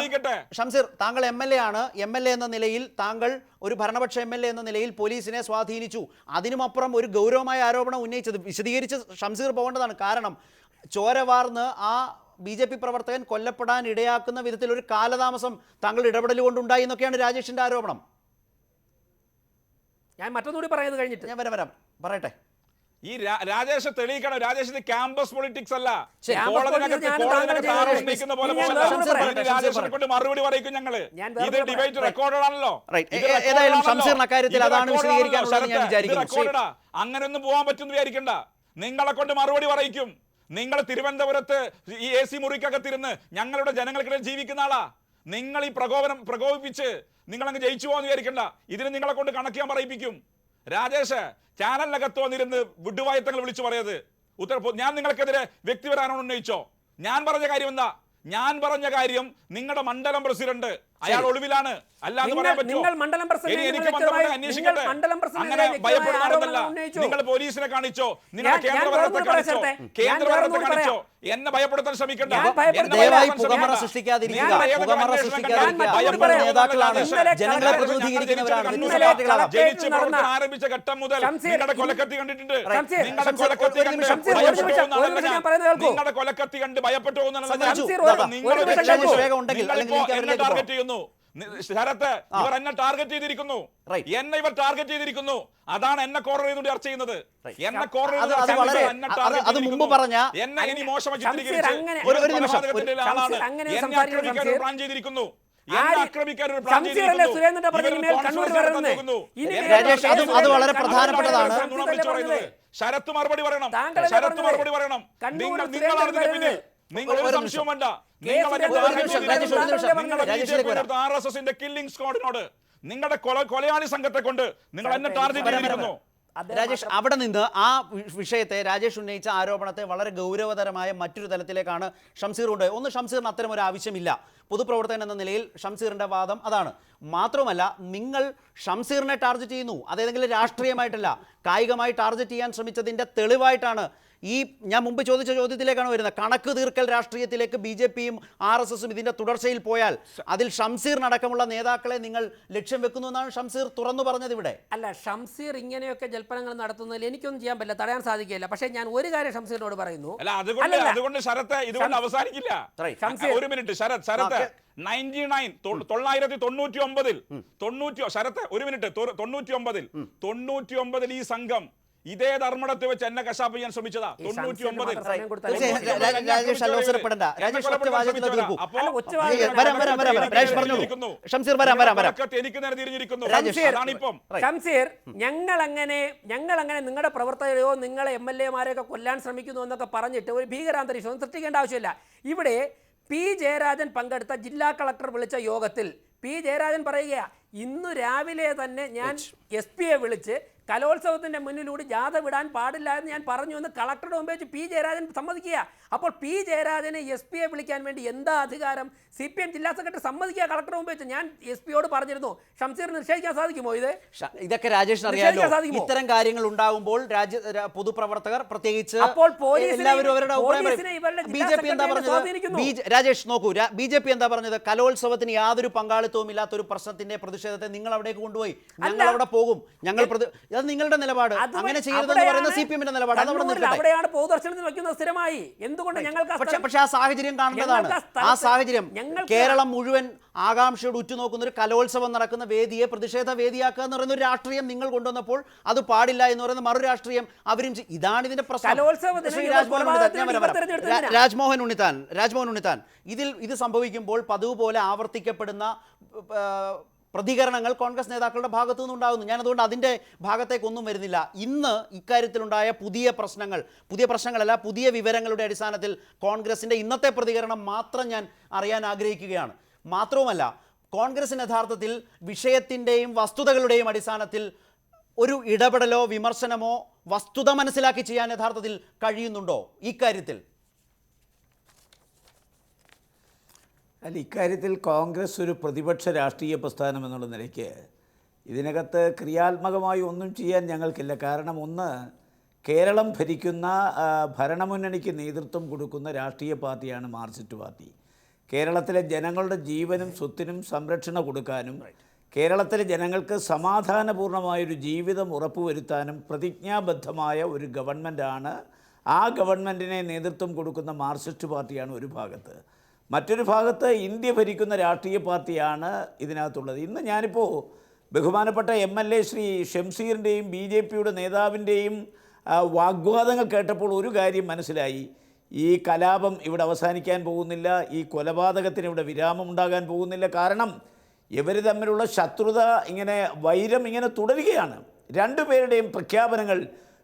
ഷംസീർ താങ്കൾ എം എൽ എ ആണ്. എം എൽ എ എന്ന നിലയിൽ താങ്കൾ ഒരു ഭരണപക്ഷ എം എൽ എ എന്ന നിലയിൽ പോലീസിനെ സ്വാധീനിച്ചു. അതിനുമപ്പുറം ഒരു ഗൗരവമായ ആരോപണം ഉന്നയിച്ചത് വിശദീകരിച്ച് ഷംസീർ പോകേണ്ടതാണ്. കാരണം ചോരവാർന്ന് ആ ബി ജെ പി പ്രവർത്തകൻ കൊല്ലപ്പെടാൻ ഇടയാക്കുന്ന വിധത്തിൽ ഒരു കാലതാമസം താങ്കൾ ഇടപെടൽ കൊണ്ടുണ്ടായി എന്നൊക്കെയാണ് രാജേഷിന്റെ ആരോപണം. ഞാൻ മറ്റൊന്നുകൂടി പറയുന്നത് കഴിഞ്ഞിട്ട്. ഞാൻ വരാം വരാം. പറയട്ടെ. ഈ രാജേഷ് തെളിയിക്കണം. രാജേഷ് ഇത് ക്യാമ്പസ് പൊളിറ്റിക്സ് അല്ല. കൊണ്ട് മറുപടി പറയിക്കും ഞങ്ങൾ. ഇത് ഡിബേറ്റ്. റെക്കോർഡഡ് ആണല്ലോ. ഏതായാലും ആണല്ലോ. ഷംസീറിന് അതാണ് വിശദീകരിക്കാനുള്ളത് ഞാൻ ആ. അങ്ങനെയൊന്നും പോകാൻ പറ്റുമെന്ന് വിചാരിക്കണ്ട. നിങ്ങളെ കൊണ്ട് മറുപടി പറയിക്കും. നിങ്ങൾ തിരുവനന്തപുരത്ത് ഈ എ സി മുറിക്കകത്തിരുന്ന് ഞങ്ങളുടെ ജനങ്ങൾക്കിടയിൽ ജീവിക്കുന്ന ആളാ. നിങ്ങൾ ഈ പ്രകോപനം പ്രകോപിപ്പിച്ച് നിങ്ങൾ അങ്ങ് ജയിച്ചു പോകാന്ന് വിചാരിക്കണ്ട. ഇതിന് നിങ്ങളെ കൊണ്ട് കണക്ക് ഞാൻ പറയിപ്പിക്കും. രാജേഷ് ചാനലിനകത്ത് വന്നിരുന്ന് വിഡുവായത്തങ്ങൾ വിളിച്ചു പറയത് ഉത്തര ഞാൻ നിങ്ങൾക്കെതിരെ വ്യക്തിപരാനോട് ഉന്നയിച്ചോ? ഞാൻ പറഞ്ഞ കാര്യം എന്താ? ഞാൻ പറഞ്ഞ കാര്യം നിങ്ങളുടെ മണ്ഡലം പ്രസിഡന്റ് അയാൾ ഒളിവിലാണ്. അല്ലാതെ നിങ്ങൾ- പറയാൻ പറ്റുമോ? നിങ്ങൾ മണ്ഡലം പ്രസിഡന്റ് എനിക്ക് വ്യക്തമായി- അന്വേഷിക്കട്ടെ? നിങ്ങൾ മണ്ഡലം പ്രസിഡന്റ് അങ്ങനെ. നിങ്ങൾ പോലീസിനെ കാണിച്ചോ? നിങ്ങൾ കാണിച്ചോ? കാണിച്ചോ? എന്നെ ഭയപ്പെടുത്താൻ ശ്രമിക്കണ്ട. ദയവായി പുകമറ സൃഷ്ടിക്കാതിരിക്കുക. പുകമറ സൃഷ്ടിക്കാതിരിക്കുക. കണ്ടാൽ മറ്റൊരു നമ്മൾ പറയാം. നേതാക്കളാണ് ജനങ്ങളെ പ്രതിനിധീകരിക്കുന്നവരാണ് ജനിച്ച് പ്രവർത്തനം ആരംഭിച്ച ഘട്ടം മുതൽ നിങ്ങളുടെ കൊലക്കത്തി കണ്ടിട്ടുണ്ട്. നിങ്ങളുടെ കൊലക്കത്തി കണ്ട് നിങ്ങളുടെ കൊലക്കത്തി കണ്ട് ഭയപ്പെട്ടു ഒരു- നിങ്ങൾ ടാർഗറ്റ് ചെയ്യുന്നു നി- ശരത്ത് ഇവർ എന്നെ ടാർഗറ്റ് ചെയ്തിരിക്കുന്നു. എന്നെ ഇവർ ടാർഗറ്റ് ചെയ്തിരിക്കുന്നു. അതാണ് എന്നെ കോർണർ ചെയ്തുകൊണ്ട് ചർച്ച ചെയ്യുന്നത്. എന്നെ കോർണർ അത് മുമ്പ് പറഞ്ഞ എന്നെ ഇനി മോശം ഷംസീർ ഒരു- ഒരു നിമിഷം, കൊലപാതകത്തിന്റെ ഒരു- ആളാണ്. എന്നെ ആക്രമിക്കാൻ പ്ലാൻ ചെയ്തിരിക്കുന്നു. അത് വളരെ പ്രധാനപ്പെട്ടതാണ്. ശരത്ത് മറുപടി പറയണം. ശരത്ത് മറുപടി പറയണം. നിങ്ങൾ നിങ്ങളാണ് ഇതിന്റെ നിങ്ങൾ ഒരു ഒരു സംശയവും വേണ്ട. നിങ്ങളുടെ ആർ എസ് എസിന്റെ കില്ലിംഗ് സ്ക്വാഡിനോട് നിങ്ങളുടെ കൊല കൊലയാളി സംഘത്തെ കൊണ്ട് നിങ്ങൾ എന്നെ ടാർഗറ്റ് ചെയ്തിരിക്കുന്നു. രാജേഷ് അവിടെ നിന്ന് ആ വിഷയത്തെ രാജേഷ് ഉന്നയിച്ച ആരോപണത്തെ വളരെ ഗൗരവതരമായ മറ്റൊരു തലത്തിലേക്കാണ് ഷംസീർ കൊണ്ടുപോയത്. ഒന്ന് ഷംസീറിന് അത്തരം ഒരു ആവശ്യമില്ല. പൊതുപ്രവർത്തകൻ എന്ന നിലയിൽ ഷംസീറിന്റെ വാദം അതാണ്. മാത്രമല്ല നിങ്ങൾ ഷംസീറിനെ ടാർഗറ്റ് ചെയ്യുന്നു. അതേതെങ്കിലും രാഷ്ട്രീയമായിട്ടല്ല. കായികമായി ടാർഗറ്റ് ചെയ്യാൻ ശ്രമിച്ചതിന്റെ തെളിവായിട്ടാണ് ഈ ഞാൻ മുമ്പ് ചോദിച്ച ചോദ്യത്തിലേക്കാണ് വരുന്നത്. കണക്ക് തീർക്കൽ രാഷ്ട്രീയത്തിലേക്ക് ബി ജെ പിയും ആർ എസ് എസും ഇതിന്റെ തുടർച്ചയിൽ പോയാൽ അതിൽ ഷംസീറിനടക്കമുള്ള നേതാക്കളെ നിങ്ങൾ ലക്ഷ്യം വെക്കുന്നു എന്നാണ് ഷംസീർ തുറന്നു പറഞ്ഞത് ഇവിടെ? അല്ല ഷംസീർ ഇങ്ങനെയൊക്കെ ജൽപ്പനങ്ങൾ നടത്തുന്നതിൽ എനിക്കൊന്നും ചെയ്യാൻ പറ്റില്ല തടയാൻ സാധിക്കില്ല പക്ഷേ ഞാൻ ഒരു കാര്യം ഷംസീറിനോട് പറയുന്നു. അല്ല അതുകൊണ്ട് അതുകൊണ്ട് ശരത്ത് ഇതുകൊണ്ട് അവസാനിക്കില്ല. ഷംസീർ. ഒരു minute Sarath Sarath ninety nine തൊള്ളായിരത്തി തൊണ്ണൂറ്റി ഒമ്പതിൽ തൊണ്ണൂറ്റി ശരത്ത് ഒരു മിനിറ്റ് തൊണ്ണൂറ്റി ഒമ്പതിൽ തൊണ്ണൂറ്റി ഒമ്പതിൽ ഈ സംഘം ഇതേ ധർമ്മടത്ത് വെച്ച് എന്നെ കശാപ്പ് ചെയ്യാൻ ശ്രമിച്ചതാ. തൊണ്ണൂറ്റി ഒമ്പതിൽ. എനിക്ക് നേരെ തിരിഞ്ഞിരിക്കുന്നു. അതാണിപ്പം. ഷംസീർ ഞങ്ങൾ അങ്ങനെ ഞങ്ങൾ അങ്ങനെ നിങ്ങളുടെ പ്രവർത്തകരെയോ നിങ്ങളെ എം എൽ എമാരെയൊക്കെ കൊല്ലാൻ ശ്രമിക്കുന്നു എന്നൊക്കെ പറഞ്ഞിട്ട് ഒരു ഭീകരാന്തരീക്ഷം ഒന്നും സൃഷ്ടിക്കേണ്ട ആവശ്യമില്ല. ഇവിടെ പി. ജയരാജൻ പങ്കെടുത്ത ജില്ലാ കളക്ടർ വിളിച്ച യോഗത്തിൽ പി. ജയരാജൻ പറയുകയാ ഇന്ന് രാവിലെ തന്നെ ഞാൻ എസ് പിയെ വിളിച്ച് കലോത്സവത്തിന്റെ മുന്നിലൂടെ ജാഥ വിടാൻ പാടില്ല എന്ന് ഞാൻ പറഞ്ഞു എന്ന് കളക്ടറുടെ മുമ്പ് വെച്ച് പി ജയരാജൻ സമ്മതിക്കുക. അപ്പോൾ പി ജയരാജനെ എസ് പിയെ വിളിക്കാൻ വേണ്ടി എന്താ അധികാരം? സി പി എം ജില്ലാ സെക്രട്ടറി സമ്മതിക്കുക കളക്ടറുടെ മുമ്പ് വെച്ച് ഞാൻ എസ് പിയോട് പറഞ്ഞിരുന്നു. ഷംസീർ നിശ്ചയിക്കാൻ സാധിക്കുമോ ഇത്? ഇതൊക്കെ രാജേഷ് അറിയാലോ. ഇത്തരം കാര്യങ്ങൾ ഉണ്ടാകുമ്പോൾ രാജ്യ പൊതുപ്രവർത്തകർ പ്രത്യേകിച്ച് അപ്പോൾ ബി ജെ പി എന്താ പറഞ്ഞത്? രാജേഷ് നോക്കൂ. ബി ജെ പി എന്താ പറഞ്ഞത്? കലോത്സവത്തിന് യാതൊരു പങ്കാളിത്തവും ഇല്ലാത്ത ഒരു പ്രശ്നത്തിന്റെ പ്രതിഷേധത്തെ നിങ്ങൾ അവിടേക്ക് കൊണ്ടുപോയി. ഞങ്ങൾ അവിടെ പോകും. ഞങ്ങൾ അത് നിങ്ങളുടെ നിലപാട്. അങ്ങനെ ചെയ്യരുതെന്ന് പറയുന്ന സി പി എമ്മിന്റെ നിലപാട്. അവിടെയാണ് പൊതുദർശനത്തിൽ വെക്കുന്നത് സ്ഥിരമായി. എന്തുകൊണ്ട് ഞങ്ങൾക്ക് പക്ഷേ ആ സാഹചര്യം കാണേണ്ടതാണ്. ആ സാഹചര്യം കേരളം മുഴുവൻ ആകാംക്ഷയോട് ഉറ്റുനോക്കുന്ന ഒരു കലോത്സവം നടക്കുന്ന വേദിയെ പ്രതിഷേധ വേദിയാക്കുക എന്ന് പറയുന്ന ഒരു രാഷ്ട്രീയം നിങ്ങൾ കൊണ്ടുവന്നപ്പോൾ അത് പാടില്ല എന്ന് പറയുന്ന മറു രാഷ്ട്രീയം അവരും ഇതാണ് ഇതിന്റെ പ്രശ്നം. രാജ്മോഹൻ ഉണ്ണിത്താൻ, രാജ്മോഹൻ ഉണ്ണിത്താൻ ഇതിൽ ഇത് സംഭവിക്കുമ്പോൾ പതിവ് പോലെ ആവർത്തിക്കപ്പെടുന്ന പ്രതികരണങ്ങൾ കോൺഗ്രസ് നേതാക്കളുടെ ഭാഗത്തു നിന്നുണ്ടാകുന്നു. ഞാനതുകൊണ്ട് അതിന്റെ ഭാഗത്തേക്കൊന്നും വരുന്നില്ല. ഇന്ന് ഇക്കാര്യത്തിലുണ്ടായ പുതിയ പ്രശ്നങ്ങൾ പുതിയ പ്രശ്നങ്ങളല്ല പുതിയ വിവരങ്ങളുടെ അടിസ്ഥാനത്തിൽ കോൺഗ്രസിന്റെ ഇന്നത്തെ പ്രതികരണം മാത്രം ഞാൻ അറിയാൻ ആഗ്രഹിക്കുകയാണ്. മാത്രവുമല്ല കോൺഗ്രസിന് യഥാർത്ഥത്തിൽ വിഷയത്തിന്റെയും വസ്തുതകളുടെയും അടിസ്ഥാനത്തിൽ ഒരു ഇടപെടലോ വിമർശനമോ വസ്തുത മനസ്സിലാക്കി ചെയ്യാൻ യഥാർത്ഥത്തിൽ കഴിയുന്നുണ്ടോ? ഇക്കാര്യത്തിൽ അല്ല ഇക്കാര്യത്തിൽ കോൺഗ്രസ് ഒരു പ്രതിപക്ഷ രാഷ്ട്രീയ പ്രസ്ഥാനം എന്നുള്ള നിലയ്ക്ക് ഇതിനകത്ത് ക്രിയാത്മകമായി ഒന്നും ചെയ്യാൻ ഞങ്ങൾക്കില്ല. കാരണം ഒന്ന് കേരളം ഭരിക്കുന്ന ഭരണമുന്നണിക്ക് നേതൃത്വം കൊടുക്കുന്ന രാഷ്ട്രീയ പാർട്ടിയാണ് മാർക്സിസ്റ്റ് പാർട്ടി. കേരളത്തിലെ ജനങ്ങളുടെ ജീവനും സ്വത്തിനും സംരക്ഷണം കൊടുക്കാനും കേരളത്തിലെ ജനങ്ങൾക്ക് സമാധാനപൂർണമായൊരു ജീവിതം ഉറപ്പുവരുത്താനും പ്രതിജ്ഞാബദ്ധമായ ഒരു ഗവൺമെന്റാണ് ആ ഗവൺമെന്റിനെ നേതൃത്വം കൊടുക്കുന്ന മാർക്സിസ്റ്റ് പാർട്ടിയാണ് ഒരു ഭാഗത്ത്. മറ്റൊരു ഭാഗത്ത് ഇന്ത്യ ഭരിക്കുന്ന രാഷ്ട്രീയ പാർട്ടിയാണ് ഇതിനകത്തുള്ളത്. ഇന്ന് ഞാനിപ്പോൾ ബഹുമാനപ്പെട്ട എം എൽ എ ശ്രീ ഷംസീറിന്റെയും ബി ജെ പിയുടെ നേതാവിന്റെയും വാഗ്വാദങ്ങൾ കേട്ടപ്പോൾ ഒരു കാര്യം മനസ്സിലായി. ഈ കലാപം ഇവിടെ അവസാനിക്കാൻ പോകുന്നില്ല ഈ കൊലപാതകത്തിന് ഇവിടെ വിരാമം ഉണ്ടാകാൻ പോകുന്നില്ല. കാരണം ഇവർ തമ്മിലുള്ള ശത്രുത ഇങ്ങനെ വൈരം ഇങ്ങനെ തുടരുകയാണ്. രണ്ടുപേരുടെയും പ്രഖ്യാപനങ്ങൾ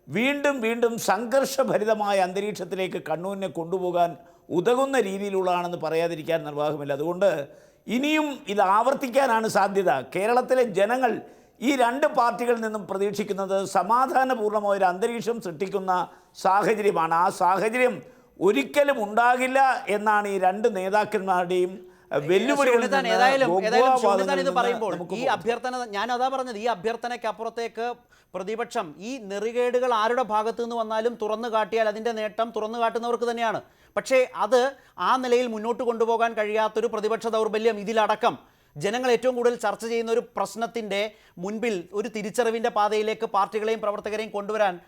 വീണ്ടും വീണ്ടും സംഘർഷഭരിതമായ അന്തരീക്ഷത്തിലേക്ക് കണ്ണൂരിനെ കൊണ്ടുപോകാൻ ഉതകുന്ന രീതിയിലുള്ളതാണെന്ന് പറയാതിരിക്കാൻ നിർവാഹമില്ല. അതുകൊണ്ട് ഇനിയും ഇത് ആവർത്തിക്കാനാണ് സാധ്യത. കേരളത്തിലെ ജനങ്ങൾ ഈ രണ്ട് പാർട്ടികളിൽ നിന്നും പ്രതീക്ഷിക്കുന്നത് സമാധാനപൂർണമായ ഒരു അന്തരീക്ഷം സൃഷ്ടിക്കുന്ന സാഹചര്യമാണ്. ആ സാഹചര്യം ഒരിക്കലും ഉണ്ടാകില്ല എന്നാണ് ഈ രണ്ട് നേതാക്കന്മാരുടെയും പറയുമ്പോൾ ഈ അഭ്യർത്ഥന ഞാൻ അതാ പറഞ്ഞത് ഈ അഭ്യർത്ഥനയ്ക്ക് അപ്പുറത്തേക്ക് പ്രതിപക്ഷം ഈ നെറികേടുകൾ ആരുടെ ഭാഗത്തു നിന്ന് വന്നാലും തുറന്നു കാട്ടിയാൽ അതിന്റെ നേട്ടം തുറന്നു കാട്ടുന്നവർക്ക് തന്നെയാണ്. പക്ഷേ അത് ആ നിലയിൽ മുന്നോട്ട് കൊണ്ടുപോകാൻ കഴിയാത്തൊരു പ്രതിപക്ഷ ദൗർബല്യം ഇതിലടക്കം. ജനങ്ങൾ ഏറ്റവും കൂടുതൽ ചർച്ച ചെയ്യുന്ന ഒരു പ്രശ്നത്തിന്റെ മുൻപിൽ ഒരു തിരിച്ചറിവിന്റെ പാതയിലേക്ക് പാർട്ടികളെയും പ്രവർത്തകരെയും കൊണ്ടുവരാൻ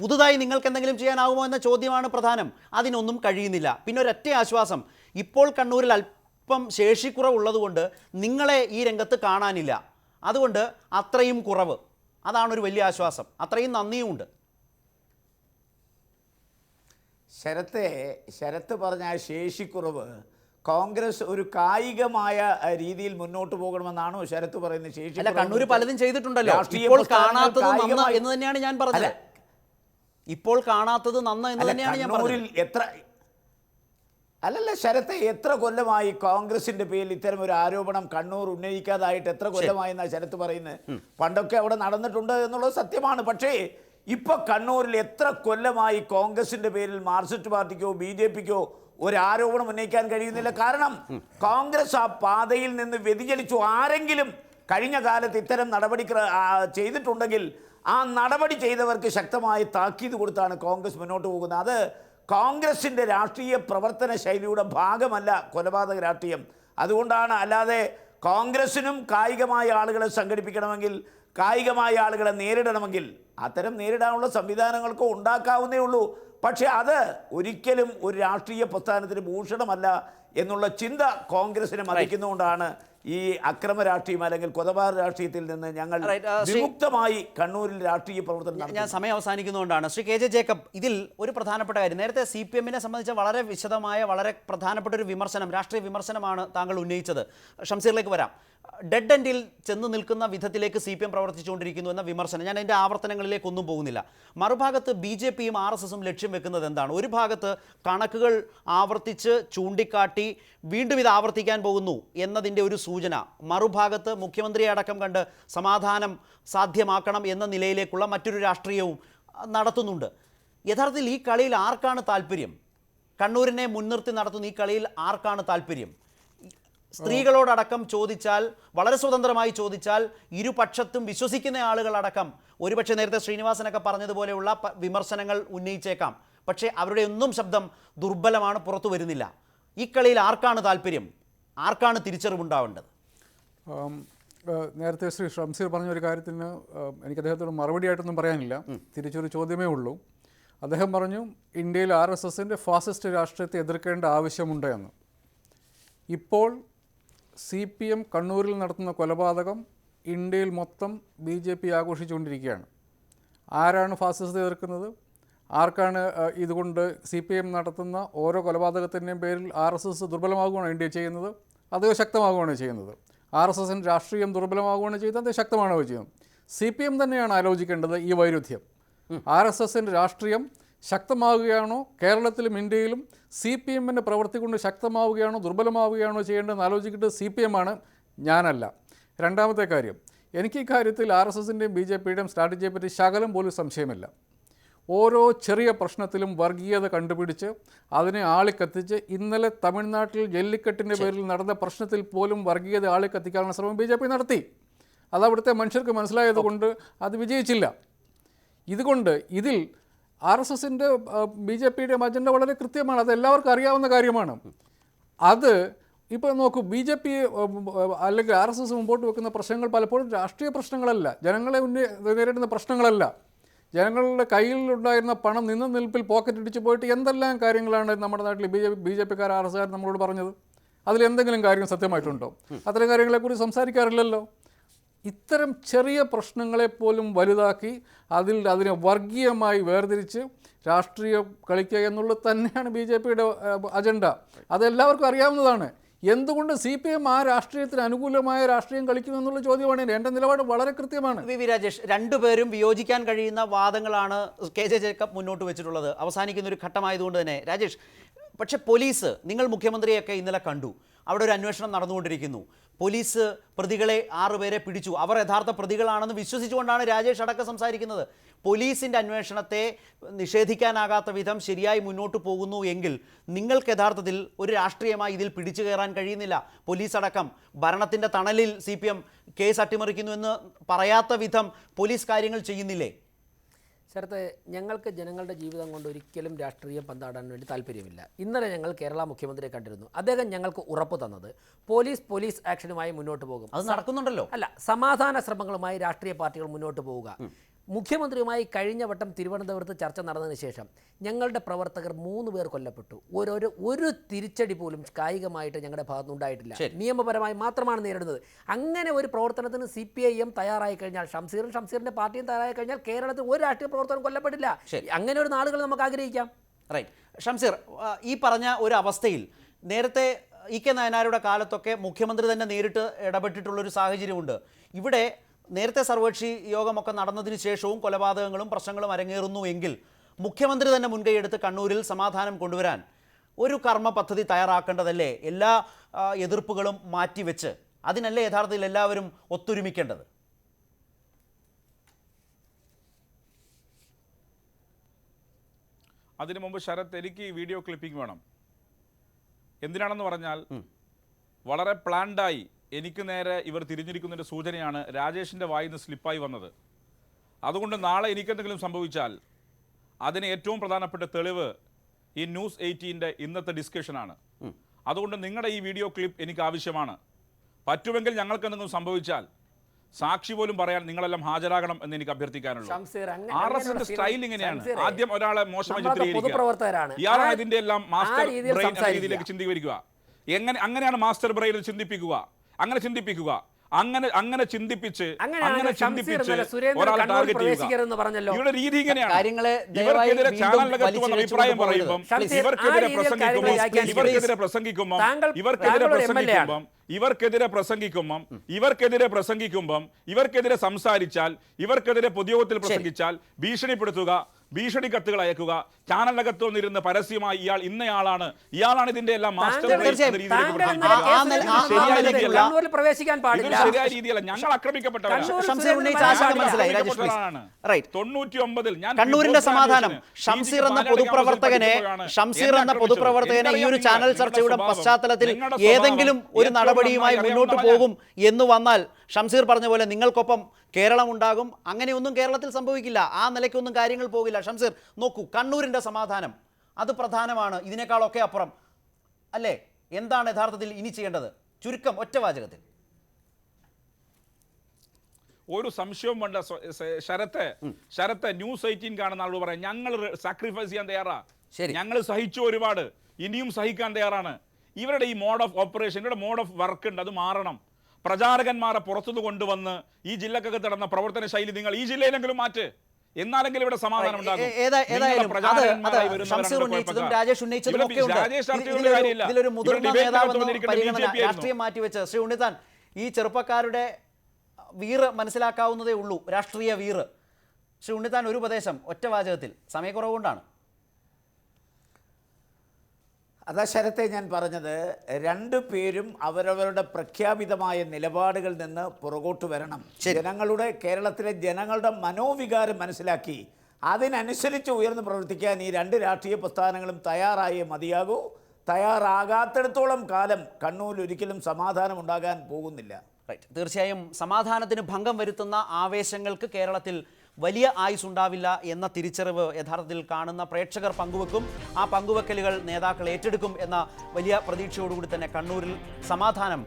പുതുതായി നിങ്ങൾക്ക് എന്തെങ്കിലും ചെയ്യാനാകുമോ എന്ന ചോദ്യമാണ് പ്രധാനം. അതിനൊന്നും കഴിയുന്നില്ല. പിന്നെ ഒരൊറ്റ ആശ്വാസം. ഇപ്പോൾ കണ്ണൂരിൽ അല്പം ശേഷിക്കുറവുള്ളതുകൊണ്ട് നിങ്ങളെ ഈ രംഗത്ത് കാണാനില്ല. അതുകൊണ്ട് അത്രയും കുറവ്. അതാണൊരു ഒരു വലിയ ആശ്വാസം. അത്രയും നന്ദിയുമുണ്ട്. ശരത്തെ ശരത്ത് പറഞ്ഞ ആ ശേഷിക്കുറവ് കോൺഗ്രസ് ഒരു കായികമായ രീതിയിൽ മുന്നോട്ട് പോകണമെന്നാണോ ശരത്ത് പറയുന്നത്? ശേഷി കണ്ണൂർ പലതും ചെയ്തിട്ടുണ്ടല്ലോ. ഇപ്പോൾ കാണാത്തത് എന്ന് തന്നെയാണ് ഞാൻ പറഞ്ഞത്. ഇപ്പോൾ കാണാത്തത് നന്ന എന്ന് തന്നെയാണ് ഞാൻ പറഞ്ഞത്. എത്ര അല്ലല്ല ശരത്തെ എത്ര കൊല്ലമായി കോൺഗ്രസിന്റെ പേരിൽ ഇത്തരം ഒരു ആരോപണം കണ്ണൂർ ഉന്നയിക്കാതായിട്ട് എത്ര കൊല്ലമായി എന്നാ ശരത്ത് പറയുന്നത്? പണ്ടൊക്കെ അവിടെ നടന്നിട്ടുണ്ട് എന്നുള്ളത് സത്യമാണ്. പക്ഷേ ഇപ്പൊ കണ്ണൂരിൽ എത്ര കൊല്ലമായി കോൺഗ്രസിന്റെ പേരിൽ മാർക്സിസ്റ്റ് പാർട്ടിക്കോ ബി ജെ പിക്കോ ഒരു ആരോപണം ഉന്നയിക്കാൻ കഴിയുന്നില്ല. കാരണം കോൺഗ്രസ് ആ പാതയിൽ നിന്ന് വ്യതിചലിച്ചു. ആരെങ്കിലും കഴിഞ്ഞ കാലത്ത് ഇത്തരം നടപടി ചെയ്തിട്ടുണ്ടെങ്കിൽ ആ നടപടി ചെയ്തവർക്ക് ശക്തമായി താക്കീത് കൊടുത്താണ് കോൺഗ്രസ് മുന്നോട്ട് പോകുന്നത്. അത് കോൺഗ്രസിന്റെ രാഷ്ട്രീയ പ്രവർത്തന ശൈലിയുടെ ഭാഗമല്ല കൊലപാതക രാഷ്ട്രീയം. അതുകൊണ്ടാണ് അല്ലാതെ കോൺഗ്രസിനും കായികമായ ആളുകളെ സംഘടിപ്പിക്കണമെങ്കിൽ കായികമായ ആളുകളെ നേരിടണമെങ്കിൽ അത്തരം നേരിടാനുള്ള സംവിധാനങ്ങൾക്കോ ഉണ്ടാക്കാവുന്നേ ഉള്ളൂ. പക്ഷേ അത് ഒരിക്കലും ഒരു രാഷ്ട്രീയ പ്രസ്ഥാനത്തിന് ഭൂഷണമല്ല എന്നുള്ള ചിന്ത കോൺഗ്രസിനെ മതിക്കുന്നതുകൊണ്ടാണ് ഈ അക്രമ രാഷ്ട്രീയം അല്ലെങ്കിൽ കൊതപാത രാഷ്ട്രീയത്തിൽ നിന്ന് ഞങ്ങൾ uh, വിമുക്തമായി കണ്ണൂരിൽ രാഷ്ട്രീയ പ്രവർത്തനം ഞാൻ. സമയം അവസാനിക്കുന്നതുകൊണ്ടാണ്. ശ്രീ കെ ജെ ജേക്കബ് ഇതിൽ ഒരു പ്രധാനപ്പെട്ട കാര്യം. നേരത്തെ സി പി എമ്മിനെ സംബന്ധിച്ച വളരെ വിശദമായ വളരെ പ്രധാനപ്പെട്ട ഒരു വിമർശനം രാഷ്ട്രീയ വിമർശനമാണ് താങ്കൾ ഉന്നയിച്ചത്. ഷംസീറിലേക്ക് വരാം. ഡെഡ് എൻഡിൽ ചെന്ന് നിൽക്കുന്ന വിധത്തിലേക്ക് സി പി എം പ്രവർത്തിച്ചുകൊണ്ടിരിക്കുന്നു എന്ന വിമർശനം. ഞാൻ എന്റെ ആവർത്തനങ്ങളിലേക്ക് ഒന്നും പോകുന്നില്ല. മറുഭാഗത്ത് ബി ജെ പിയും ആർ എസ് എസും ലക്ഷ്യം വെക്കുന്നത് എന്താണ്? ഒരു ഭാഗത്ത് കണക്കുകൾ ആവർത്തിച്ച് ചൂണ്ടിക്കാട്ടി വീണ്ടും ഇത് ആവർത്തിക്കാൻ പോകുന്നു എന്നതിന്റെ ഒരു സൂചന. മറുഭാഗത്ത് മുഖ്യമന്ത്രിയെ അടക്കം കണ്ട് സമാധാനം സാധ്യമാക്കണം എന്ന നിലയിലേക്കുള്ള മറ്റൊരു രാഷ്ട്രീയവും നടത്തുന്നുണ്ട്. യഥാർത്ഥത്തിൽ ഈ കളിയിൽ ആർക്കാണ് താല്പര്യം? കണ്ണൂരിനെ മുൻനിർത്തി നടത്തുന്ന ഈ കളിയിൽ ആർക്കാണ് താല്പര്യം? സ്ത്രീകളോടടക്കം ചോദിച്ചാൽ വളരെ സ്വതന്ത്രമായി ചോദിച്ചാൽ ഇരുപക്ഷത്തും വിശ്വസിക്കുന്ന ആളുകളടക്കം ഒരുപക്ഷെ നേരത്തെ ശ്രീനിവാസനൊക്കെ പറഞ്ഞതുപോലെയുള്ള വിമർശനങ്ങൾ ഉന്നയിച്ചേക്കാം. പക്ഷേ അവരുടെ ഒന്നും ശബ്ദം ദുർബലമാണ് പുറത്തു വരുന്നില്ല. ഈ കളിയിൽ ആർക്കാണ് താല്പര്യം? ആർക്കാണ് തിരിച്ചറിവുണ്ടാവേണ്ടത്? നേരത്തെ ശ്രീ ഷംസീർ പറഞ്ഞ ഒരു കാര്യത്തിന് എനിക്ക് അദ്ദേഹത്തോട് മറുപടിയായിട്ടൊന്നും പറയാനില്ല. തിരിച്ചൊരു ചോദ്യമേ ഉള്ളൂ. അദ്ദേഹം പറഞ്ഞു ഇന്ത്യയിൽ ആർ എസ് എസിന്റെ ഫാസിസ്റ്റ് രാഷ്ട്രീയത്തെ എതിർക്കേണ്ട ആവശ്യമുണ്ട് എന്ന്. ഇപ്പോൾ സി പി എം കണ്ണൂരിൽ നടത്തുന്ന കൊലപാതകം ഇന്ത്യയിൽ മൊത്തം ബി ജെ പി ആഘോഷിച്ചുകൊണ്ടിരിക്കുകയാണ്. ആരാണ് ഫാസിസ്റ്റ് എതിർക്കുന്നത്? ആർക്കാണ് ഇതുകൊണ്ട് സി പി എം നടത്തുന്ന ഓരോ കൊലപാതകത്തിന്റെയും പേരിൽ ആർ എസ് എസ് ദുർബലമാകുകയാണ് ഇന്ത്യ ചെയ്യുന്നത്? അതോ ശക്തമാകുകയാണ് ചെയ്യുന്നത്? ആർ എസ് എസിന് രാഷ്ട്രീയം ദുർബലമാകുകയാണ് ചെയ്യുന്നത്? അത് ശക്തമാണോ ചെയ്യുന്നത്? സി പി എം തന്നെയാണ് ആലോചിക്കേണ്ടത് ഈ വൈരുദ്ധ്യം. ആർ എസ് എസിന്റെ രാഷ്ട്രീയം ശക്തമാവുകയാണോ? കേരളത്തിലും ഇന്ത്യയിലും സി പി എമ്മിന്റെ പ്രവൃത്തി കൊണ്ട് ശക്തമാവുകയാണോ? ദുർബലമാവുകയാണോ ചെയ്യേണ്ടതെന്ന് ആലോചിക്കേണ്ടത് സി പി എം ആണ് ഞാനല്ല. രണ്ടാമത്തെ കാര്യം എനിക്ക് ഈ കാര്യത്തിൽ ആർ എസ് എസിന്റെയും ബി ജെ പിയുടെയും സ്ട്രാറ്റജിയെ പറ്റി ശകലം പോലും സംശയമില്ല. ഓരോ ചെറിയ പ്രശ്നത്തിലും വർഗീയത കണ്ടുപിടിച്ച് അതിനെ ആളിക്കത്തിച്ച് ഇന്നലെ തമിഴ്നാട്ടിൽ ജല്ലിക്കെട്ടിന്റെ പേരിൽ നടന്ന പ്രശ്നത്തിൽ പോലും വർഗീയത ആളിക്കത്തിക്കാനുള്ള ശ്രമം ബി ജെ പി നടത്തി. അത് അവിടുത്തെ മനുഷ്യർക്ക് മനസ്സിലായതുകൊണ്ട് അത് വിജയിച്ചില്ല. ഇതുകൊണ്ട് ഇതിൽ ആർ എസ് എസിന്റെ ബി ജെ പിയുടെ അജണ്ട വളരെ കൃത്യമാണ്. അത് എല്ലാവർക്കും അറിയാവുന്ന കാര്യമാണ്. അത് ഇപ്പോൾ നോക്കൂ ബി ജെ പി അല്ലെങ്കിൽ ആർ എസ് എസ് മുമ്പോട്ട് വെക്കുന്ന പ്രശ്നങ്ങൾ പലപ്പോഴും രാഷ്ട്രീയ പ്രശ്നങ്ങളല്ല. ജനങ്ങളെ ഉന്നയി നേരിടുന്ന പ്രശ്നങ്ങളല്ല. ജനങ്ങളുടെ കയ്യിലുണ്ടായിരുന്ന പണം നിന്ന നിൽപ്പിൽ പോക്കറ്റ് ഇടിച്ച് പോയിട്ട് എന്തെല്ലാം കാര്യങ്ങളാണ് നമ്മുടെ നാട്ടിൽ ബി ജെ ബി ജെ പിക്കാർ ആർ എസ് നമ്മളോട് പറഞ്ഞത്? അതിലെന്തെങ്കിലും കാര്യം സത്യമായിട്ടുണ്ടോ? അത്തരം കാര്യങ്ങളെക്കുറിച്ച് സംസാരിക്കാറില്ലല്ലോ. ഇത്തരം ചെറിയ പ്രശ്നങ്ങളെ പോലും വലുതാക്കി അതിൽ അതിനെ വർഗീയമായി വേർതിരിച്ച് രാഷ്ട്രീയം കളിക്കുക എന്നുള്ളത് തന്നെയാണ് ബി ജെ പിയുടെ അജണ്ട. അതെല്ലാവർക്കും അറിയാവുന്നതാണ്. എന്തുകൊണ്ട് സി പി എം ആ രാഷ്ട്രീയത്തിന് അനുകൂലമായ രാഷ്ട്രീയം കളിക്കുന്നു എന്നുള്ള ചോദ്യമാണ്. എന്റെ നിലപാട് വളരെ കൃത്യമാണ്. വി വി രാജേഷ് രണ്ടുപേരും വിയോജിക്കാൻ കഴിയുന്ന വാദങ്ങളാണ് കെ ജെ ജേക്കബ് മുന്നോട്ട് വെച്ചിട്ടുള്ളത്. അവസാനിക്കുന്ന ഒരു ഘട്ടമായതുകൊണ്ട് തന്നെ. രാജേഷ് പക്ഷേ പോലീസ് നിങ്ങൾ മുഖ്യമന്ത്രിയൊക്കെ ഇന്നലെ കണ്ടു. അവിടെ ഒരു അന്വേഷണം നടന്നുകൊണ്ടിരിക്കുന്നു. പോലീസ് പ്രതികളെ ആറുപേരെ പിടിച്ചു. അവർ യഥാർത്ഥ പ്രതികളാണെന്ന് വിശ്വസിച്ചുകൊണ്ടാണ് രാജേഷ് അടക്കം സംസാരിക്കുന്നത്. പോലീസിന്റെ അന്വേഷണത്തെ നിഷേധിക്കാനാകാത്ത വിധം ശരിയായി മുന്നോട്ട് പോകുന്നു എങ്കിൽ നിങ്ങൾക്ക് യഥാർത്ഥത്തിൽ ഒരു രാഷ്ട്രീയമായി ഇതിൽ പിടിച്ചു കയറാൻ കഴിയുന്നില്ല. പോലീസ് അടക്കം ഭരണത്തിന്റെ തണലിൽ സി പി എം കേസ് അട്ടിമറിക്കുന്നു എന്ന് പറയാത്ത വിധം പോലീസ് കാര്യങ്ങൾ ചെയ്യുന്നില്ലേ? ശരത്ത് ഞങ്ങൾക്ക് ജനങ്ങളുടെ ജീവിതം കൊണ്ട് ഒരിക്കലും രാഷ്ട്രീയം പന്താടാൻ വേണ്ടി താല്പര്യമില്ല. ഇന്നലെ ഞങ്ങൾ കേരള മുഖ്യമന്ത്രിയെ കണ്ടിരുന്നു. അദ്ദേഹം ഞങ്ങൾക്ക് ഉറപ്പ് തന്നത് പോലീസ് പോലീസ് ആക്ഷനുമായി മുന്നോട്ട് പോകും. അത് നടക്കുന്നുണ്ടല്ലോ. അല്ല സമാധാന ശ്രമങ്ങളുമായി രാഷ്ട്രീയ പാർട്ടികൾ മുന്നോട്ട് പോവുക. മുഖ്യമന്ത്രിയുമായി കഴിഞ്ഞ വട്ടം തിരുവനന്തപുരത്ത് ചർച്ച നടന്നതിന് ശേഷം ഞങ്ങളുടെ പ്രവർത്തകർ മൂന്ന് പേർ കൊല്ലപ്പെട്ടു. ഓരോരോ ഒരു തിരിച്ചടി പോലും കായികമായിട്ട് ഞങ്ങളുടെ ഭാഗത്തുനിന്ന് ഉണ്ടായിട്ടില്ല. നിയമപരമായി മാത്രമാണ് നേരിടുന്നത്. അങ്ങനെ ഒരു പ്രവർത്തനത്തിന് സി പി ഐ എം തയ്യാറായി കഴിഞ്ഞാൽ ഷംസീറും ഷംസീറിന്റെ പാർട്ടിയും തയ്യാറായി കഴിഞ്ഞാൽ കേരളത്തിൽ ഒരു രാഷ്ട്രീയ പ്രവർത്തനം കൊല്ലപ്പെട്ടില്ല അങ്ങനെ ഒരു നാളുകൾ നമുക്ക് ആഗ്രഹിക്കാം. റൈറ്റ് ഷംസീർ ഈ പറഞ്ഞ ഒരു അവസ്ഥയിൽ നേരത്തെ ഇ കെ നയനാരുടെ കാലത്തൊക്കെ മുഖ്യമന്ത്രി തന്നെ നേരിട്ട് ഇടപെട്ടിട്ടുള്ളൊരു സാഹചര്യമുണ്ട്. ഇവിടെ നേരത്തെ സർവകക്ഷി യോഗമൊക്കെ നടന്നതിന് ശേഷവും കൊലപാതകങ്ങളും പ്രശ്നങ്ങളും അരങ്ങേറുന്നു എങ്കിൽ മുഖ്യമന്ത്രി തന്നെ മുൻകൈയെടുത്ത് കണ്ണൂരിൽ സമാധാനം കൊണ്ടുവരാൻ ഒരു കർമ്മ പദ്ധതി തയ്യാറാക്കേണ്ടതല്ലേ? എല്ലാ എതിർപ്പുകളും മാറ്റിവെച്ച് അതിനല്ലേ യഥാർത്ഥത്തിൽ എല്ലാവരും ഒത്തൊരുമിക്കേണ്ടത്? അതിനു മുമ്പ് ശരത് എനിക്ക് വീഡിയോ ക്ലിപ്പിംഗ് വേണം. എന്തിനാണെന്ന് പറഞ്ഞാൽ വളരെ പ്ലാൻഡായി എനിക്ക് നേരെ ഇവർ തിരിഞ്ഞിരിക്കുന്നതിന്റെ സൂചനയാണ് രാജേഷിന്റെ വായിൽ നിന്ന് സ്ലിപ്പായി വന്നത്. അതുകൊണ്ട് നാളെ എനിക്കെന്തെങ്കിലും സംഭവിച്ചാൽ അതിന് ഏറ്റവും പ്രധാനപ്പെട്ട തെളിവ് ഈ ന്യൂസ് എയ്റ്റീന്റെ ഇന്നത്തെ ഡിസ്കഷനാണ്. അതുകൊണ്ട് നിങ്ങളുടെ ഈ വീഡിയോ ക്ലിപ്പ് എനിക്ക് ആവശ്യമാണ്. പറ്റുമെങ്കിൽ ഞങ്ങൾക്ക് എന്തെങ്കിലും സംഭവിച്ചാൽ സാക്ഷി പോലും പറയാൻ നിങ്ങളെല്ലാം ഹാജരാകണം എന്ന് എനിക്ക് അഭ്യർത്ഥിക്കാനുള്ളൂ. ഷംസീർ, അങ്ങ- ആർ എസ് അങ്ങനെയുള്ള സ്റ്റൈൽ ഇങ്ങനെയാണ്. ആദ്യം ഒരാളെ മോശമായി ചിത്രീകരിക്കുക. ഇയാളാണ് ഇതിന്റെ എല്ലാം മാസ്റ്റർ ബ്രെയിൻ എങ്ങനെ അങ്ങനെയാണ് മാസ്റ്റർ ബ്രെയിനിൽ ചിന്തിപ്പിക്കുക. അങ്ങനെ ചിന്തിപ്പിക്കുക. അങ്ങനെ അങ്ങനെ ചിന്തിപ്പിച്ച് അങ്ങനെ ചിന്തിപ്പിച്ച് ഒരാൾ ടാർഗറ്റ് പറഞ്ഞല്ലോ. ചെയ്യുക ഇവരുടെ രീതി ഇങ്ങനെയാണ്. ഇവർക്കെതിരെ ചാനലിനകത്ത് വന്ന അഭിപ്രായം പറയുമ്പോൾ ഇവർക്കെതിരെ പ്രസംഗിക്കുമ്പോൾ ഇവർക്കെതിരെ പ്രസംഗിക്കുമ്പോൾ ഇവർക്കെതിരെ താങ്കൾ ഒരു MLA ആണ്. പ്രസംഗിക്കുമ്പം ഇവർക്കെതിരെ പ്രസംഗിക്കുമ്പം ഇവർക്കെതിരെ പ്രസംഗിക്കുമ്പം ഇവർക്കെതിരെ സംസാരിച്ചാൽ ഇവർക്കെതിരെ പൊതുയോഗത്തിൽ പ്രസംഗിച്ചാൽ ഭീഷണിപ്പെടുത്തുക ഭീഷണി കത്തുകൾ അയക്കുക. ചാനലകത്ത് വന്നിരുന്ന് പരസ്യമായി ഇയാൾ ഇന്നയാളാണ്. ഇയാളാണ് ഇതിന്റെ എല്ലാം മാസ്റ്റർ പ്രവേശിക്കാൻ പാടില്ല. ശരിയായ രീതിയല്ല. ഞങ്ങൾ ആക്രമിക്കപ്പെട്ടവരാണ്. തൊണ്ണൂറ്റി ഒമ്പതിൽ ഞാൻ കണ്ണൂരിന്റെ ഫിഗോസ് സമാധാനം. ഫൗണ്ടേഷന് ഷംസീർ എന്ന പൊതുപ്രവർത്തകനെ ഷംസീർ എന്ന പൊതുപ്രവർത്തകനെ ഈ ഒരു ചാനൽ ചർച്ചയുടെ പശ്ചാത്തലത്തിൽ ഏതെങ്കിലും ഒരു നടപടിയുമായി മുന്നോട്ട് പോകും എന്ന് വന്നാൽ ഷംസീർ പറഞ്ഞ പോലെ നിങ്ങൾക്കൊപ്പം കേരളം ഉണ്ടാകും അങ്ങനെയൊന്നും കേരളത്തിൽ സംഭവിക്കില്ല. ആ നിലയ്ക്കൊന്നും കാര്യങ്ങൾ പോകില്ല. ഷംസീർ നോക്കൂ കണ്ണൂരിന്റെ സമാധാനം. അത് പ്രധാനമാണ്. ഇതിനേക്കാളൊക്കെ അപ്പുറം. അല്ലേ? എന്താണ് യഥാർത്ഥത്തിൽ ഇനി ചെയ്യേണ്ടത്? ചുരുക്കം ഒറ്റ വാചകത്തിൽ. ഒരു സംശയവും വേണ്ട. ശരത്തെ ശരത്തെ ന്യൂസ് എയ്റ്റീൻ കാണുന്ന ആളോട് പറയാം. ഞങ്ങൾ സാക്രിഫൈസ് ചെയ്യാൻ തയ്യാറാ. ശരി. ഞങ്ങൾ സഹിച്ചു ഒരുപാട്. ഇനിയും സഹിക്കാൻ തയ്യാറാണ്. ഇവരുടെ ഈ മോഡ് ഓഫ് ഓപ്പറേഷൻ ഇവരുടെ മോഡ് ഓഫ് വർക്ക് ഉണ്ട്. അത് മാറണം. പ്രചാരകന്മാരെ പുറത്തുനിന്ന് കൊണ്ടുവന്ന് ഈ ജില്ലക്കകത്ത് നടന്ന പ്രവർത്തന ശൈലി നിങ്ങൾ ഈ ജില്ലയിലെങ്കിലും മാറ്റ്. എന്നാലെങ്കിലും ഇവിടെ സമാധാനം ഉണ്ടാകും. രാജേഷ് ഉന്നയിച്ചതും ഒക്കെ ഉണ്ട്. രാജേഷ് ചർച്ച ഇതിലൊരു- മുതിർന്ന നേതാവെന്ന് പരിഗണന. രാഷ്ട്രീയം മാറ്റിവെച്ച് ശ്രീ ഉണ്ണിത്താൻ ഈ ചെറുപ്പക്കാരുടെ വീറ് മനസ്സിലാക്കാവുന്നതേ ഉള്ളൂ. രാഷ്ട്രീയ വീറ്. ശ്രീ ഉണ്ണിത്താൻ ഒരു ഉപദേശം ഒറ്റ വാചകത്തിൽ സമയക്കുറവുകൊണ്ടാണ്. അതാ ശരത്തെ ഞാൻ പറഞ്ഞത് രണ്ടു പേരും അവരവരുടെ പ്രഖ്യാപിതമായ നിലപാടുകളിൽ നിന്ന് പുറകോട്ട് വരണം. ജനങ്ങളുടെ കേരളത്തിലെ ജനങ്ങളുടെ മനോവികാരം മനസ്സിലാക്കി. അതിനനുസരിച്ച് ഉയർന്നു പ്രവർത്തിക്കാൻ ഈ രണ്ട് രാഷ്ട്രീയ പ്രസ്ഥാനങ്ങളും തയ്യാറായേ മതിയാകൂ. തയ്യാറാകാത്തിടത്തോളം കാലം കണ്ണൂരിൽ ഒരിക്കലും സമാധാനം ഉണ്ടാകാൻ പോകുന്നില്ല തീർച്ചയായും സമാധാനത്തിന് ഭംഗം വരുത്തുന്ന ആവേശങ്ങൾക്ക് കേരളത്തിൽ വലിയ ആയുസ് ഉണ്ടാവില്ല എന്ന തിരിച്ചറിവ് യഥാർത്ഥത്തിൽ കാണുന്ന പ്രേക്ഷകർ പങ്കുവെക്കും. ആ പങ്കുവെക്കലുകൾ നേതാക്കൾ ഏറ്റെടുക്കും എന്ന വലിയ പ്രതീക്ഷയോടുകൂടി തന്നെ കണ്ണൂരിൽ സമാധാനം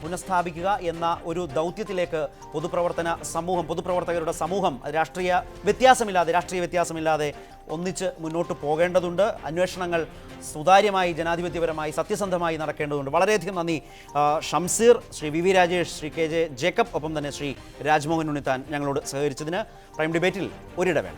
പുനഃസ്ഥാപിക്കുക എന്ന ഒരു ദൗത്യത്തിലേക്ക് പൊതുപ്രവർത്തന സമൂഹം പൊതുപ്രവർത്തകരുടെ സമൂഹം രാഷ്ട്രീയ വ്യത്യാസമില്ലാതെ രാഷ്ട്രീയ വ്യത്യാസമില്ലാതെ ഒന്നിച്ച് മുന്നോട്ട് പോകേണ്ടതുണ്ട്. അന്വേഷണങ്ങൾ സുതാര്യമായി ജനാധിപത്യപരമായി സത്യസന്ധമായി നടക്കേണ്ടതുണ്ട്. വളരെയധികം നന്ദി. Shamseer Shri V V Rajesh Shri K J Jacob ഒപ്പം തന്നെ ശ്രീ രാജ്മോഹൻ ഉണ്ണിത്താൻ ഞങ്ങളോട് സഹകരിച്ചതിന് പ്രൈം ഡിബേറ്റിൽ ഒരിടവേള.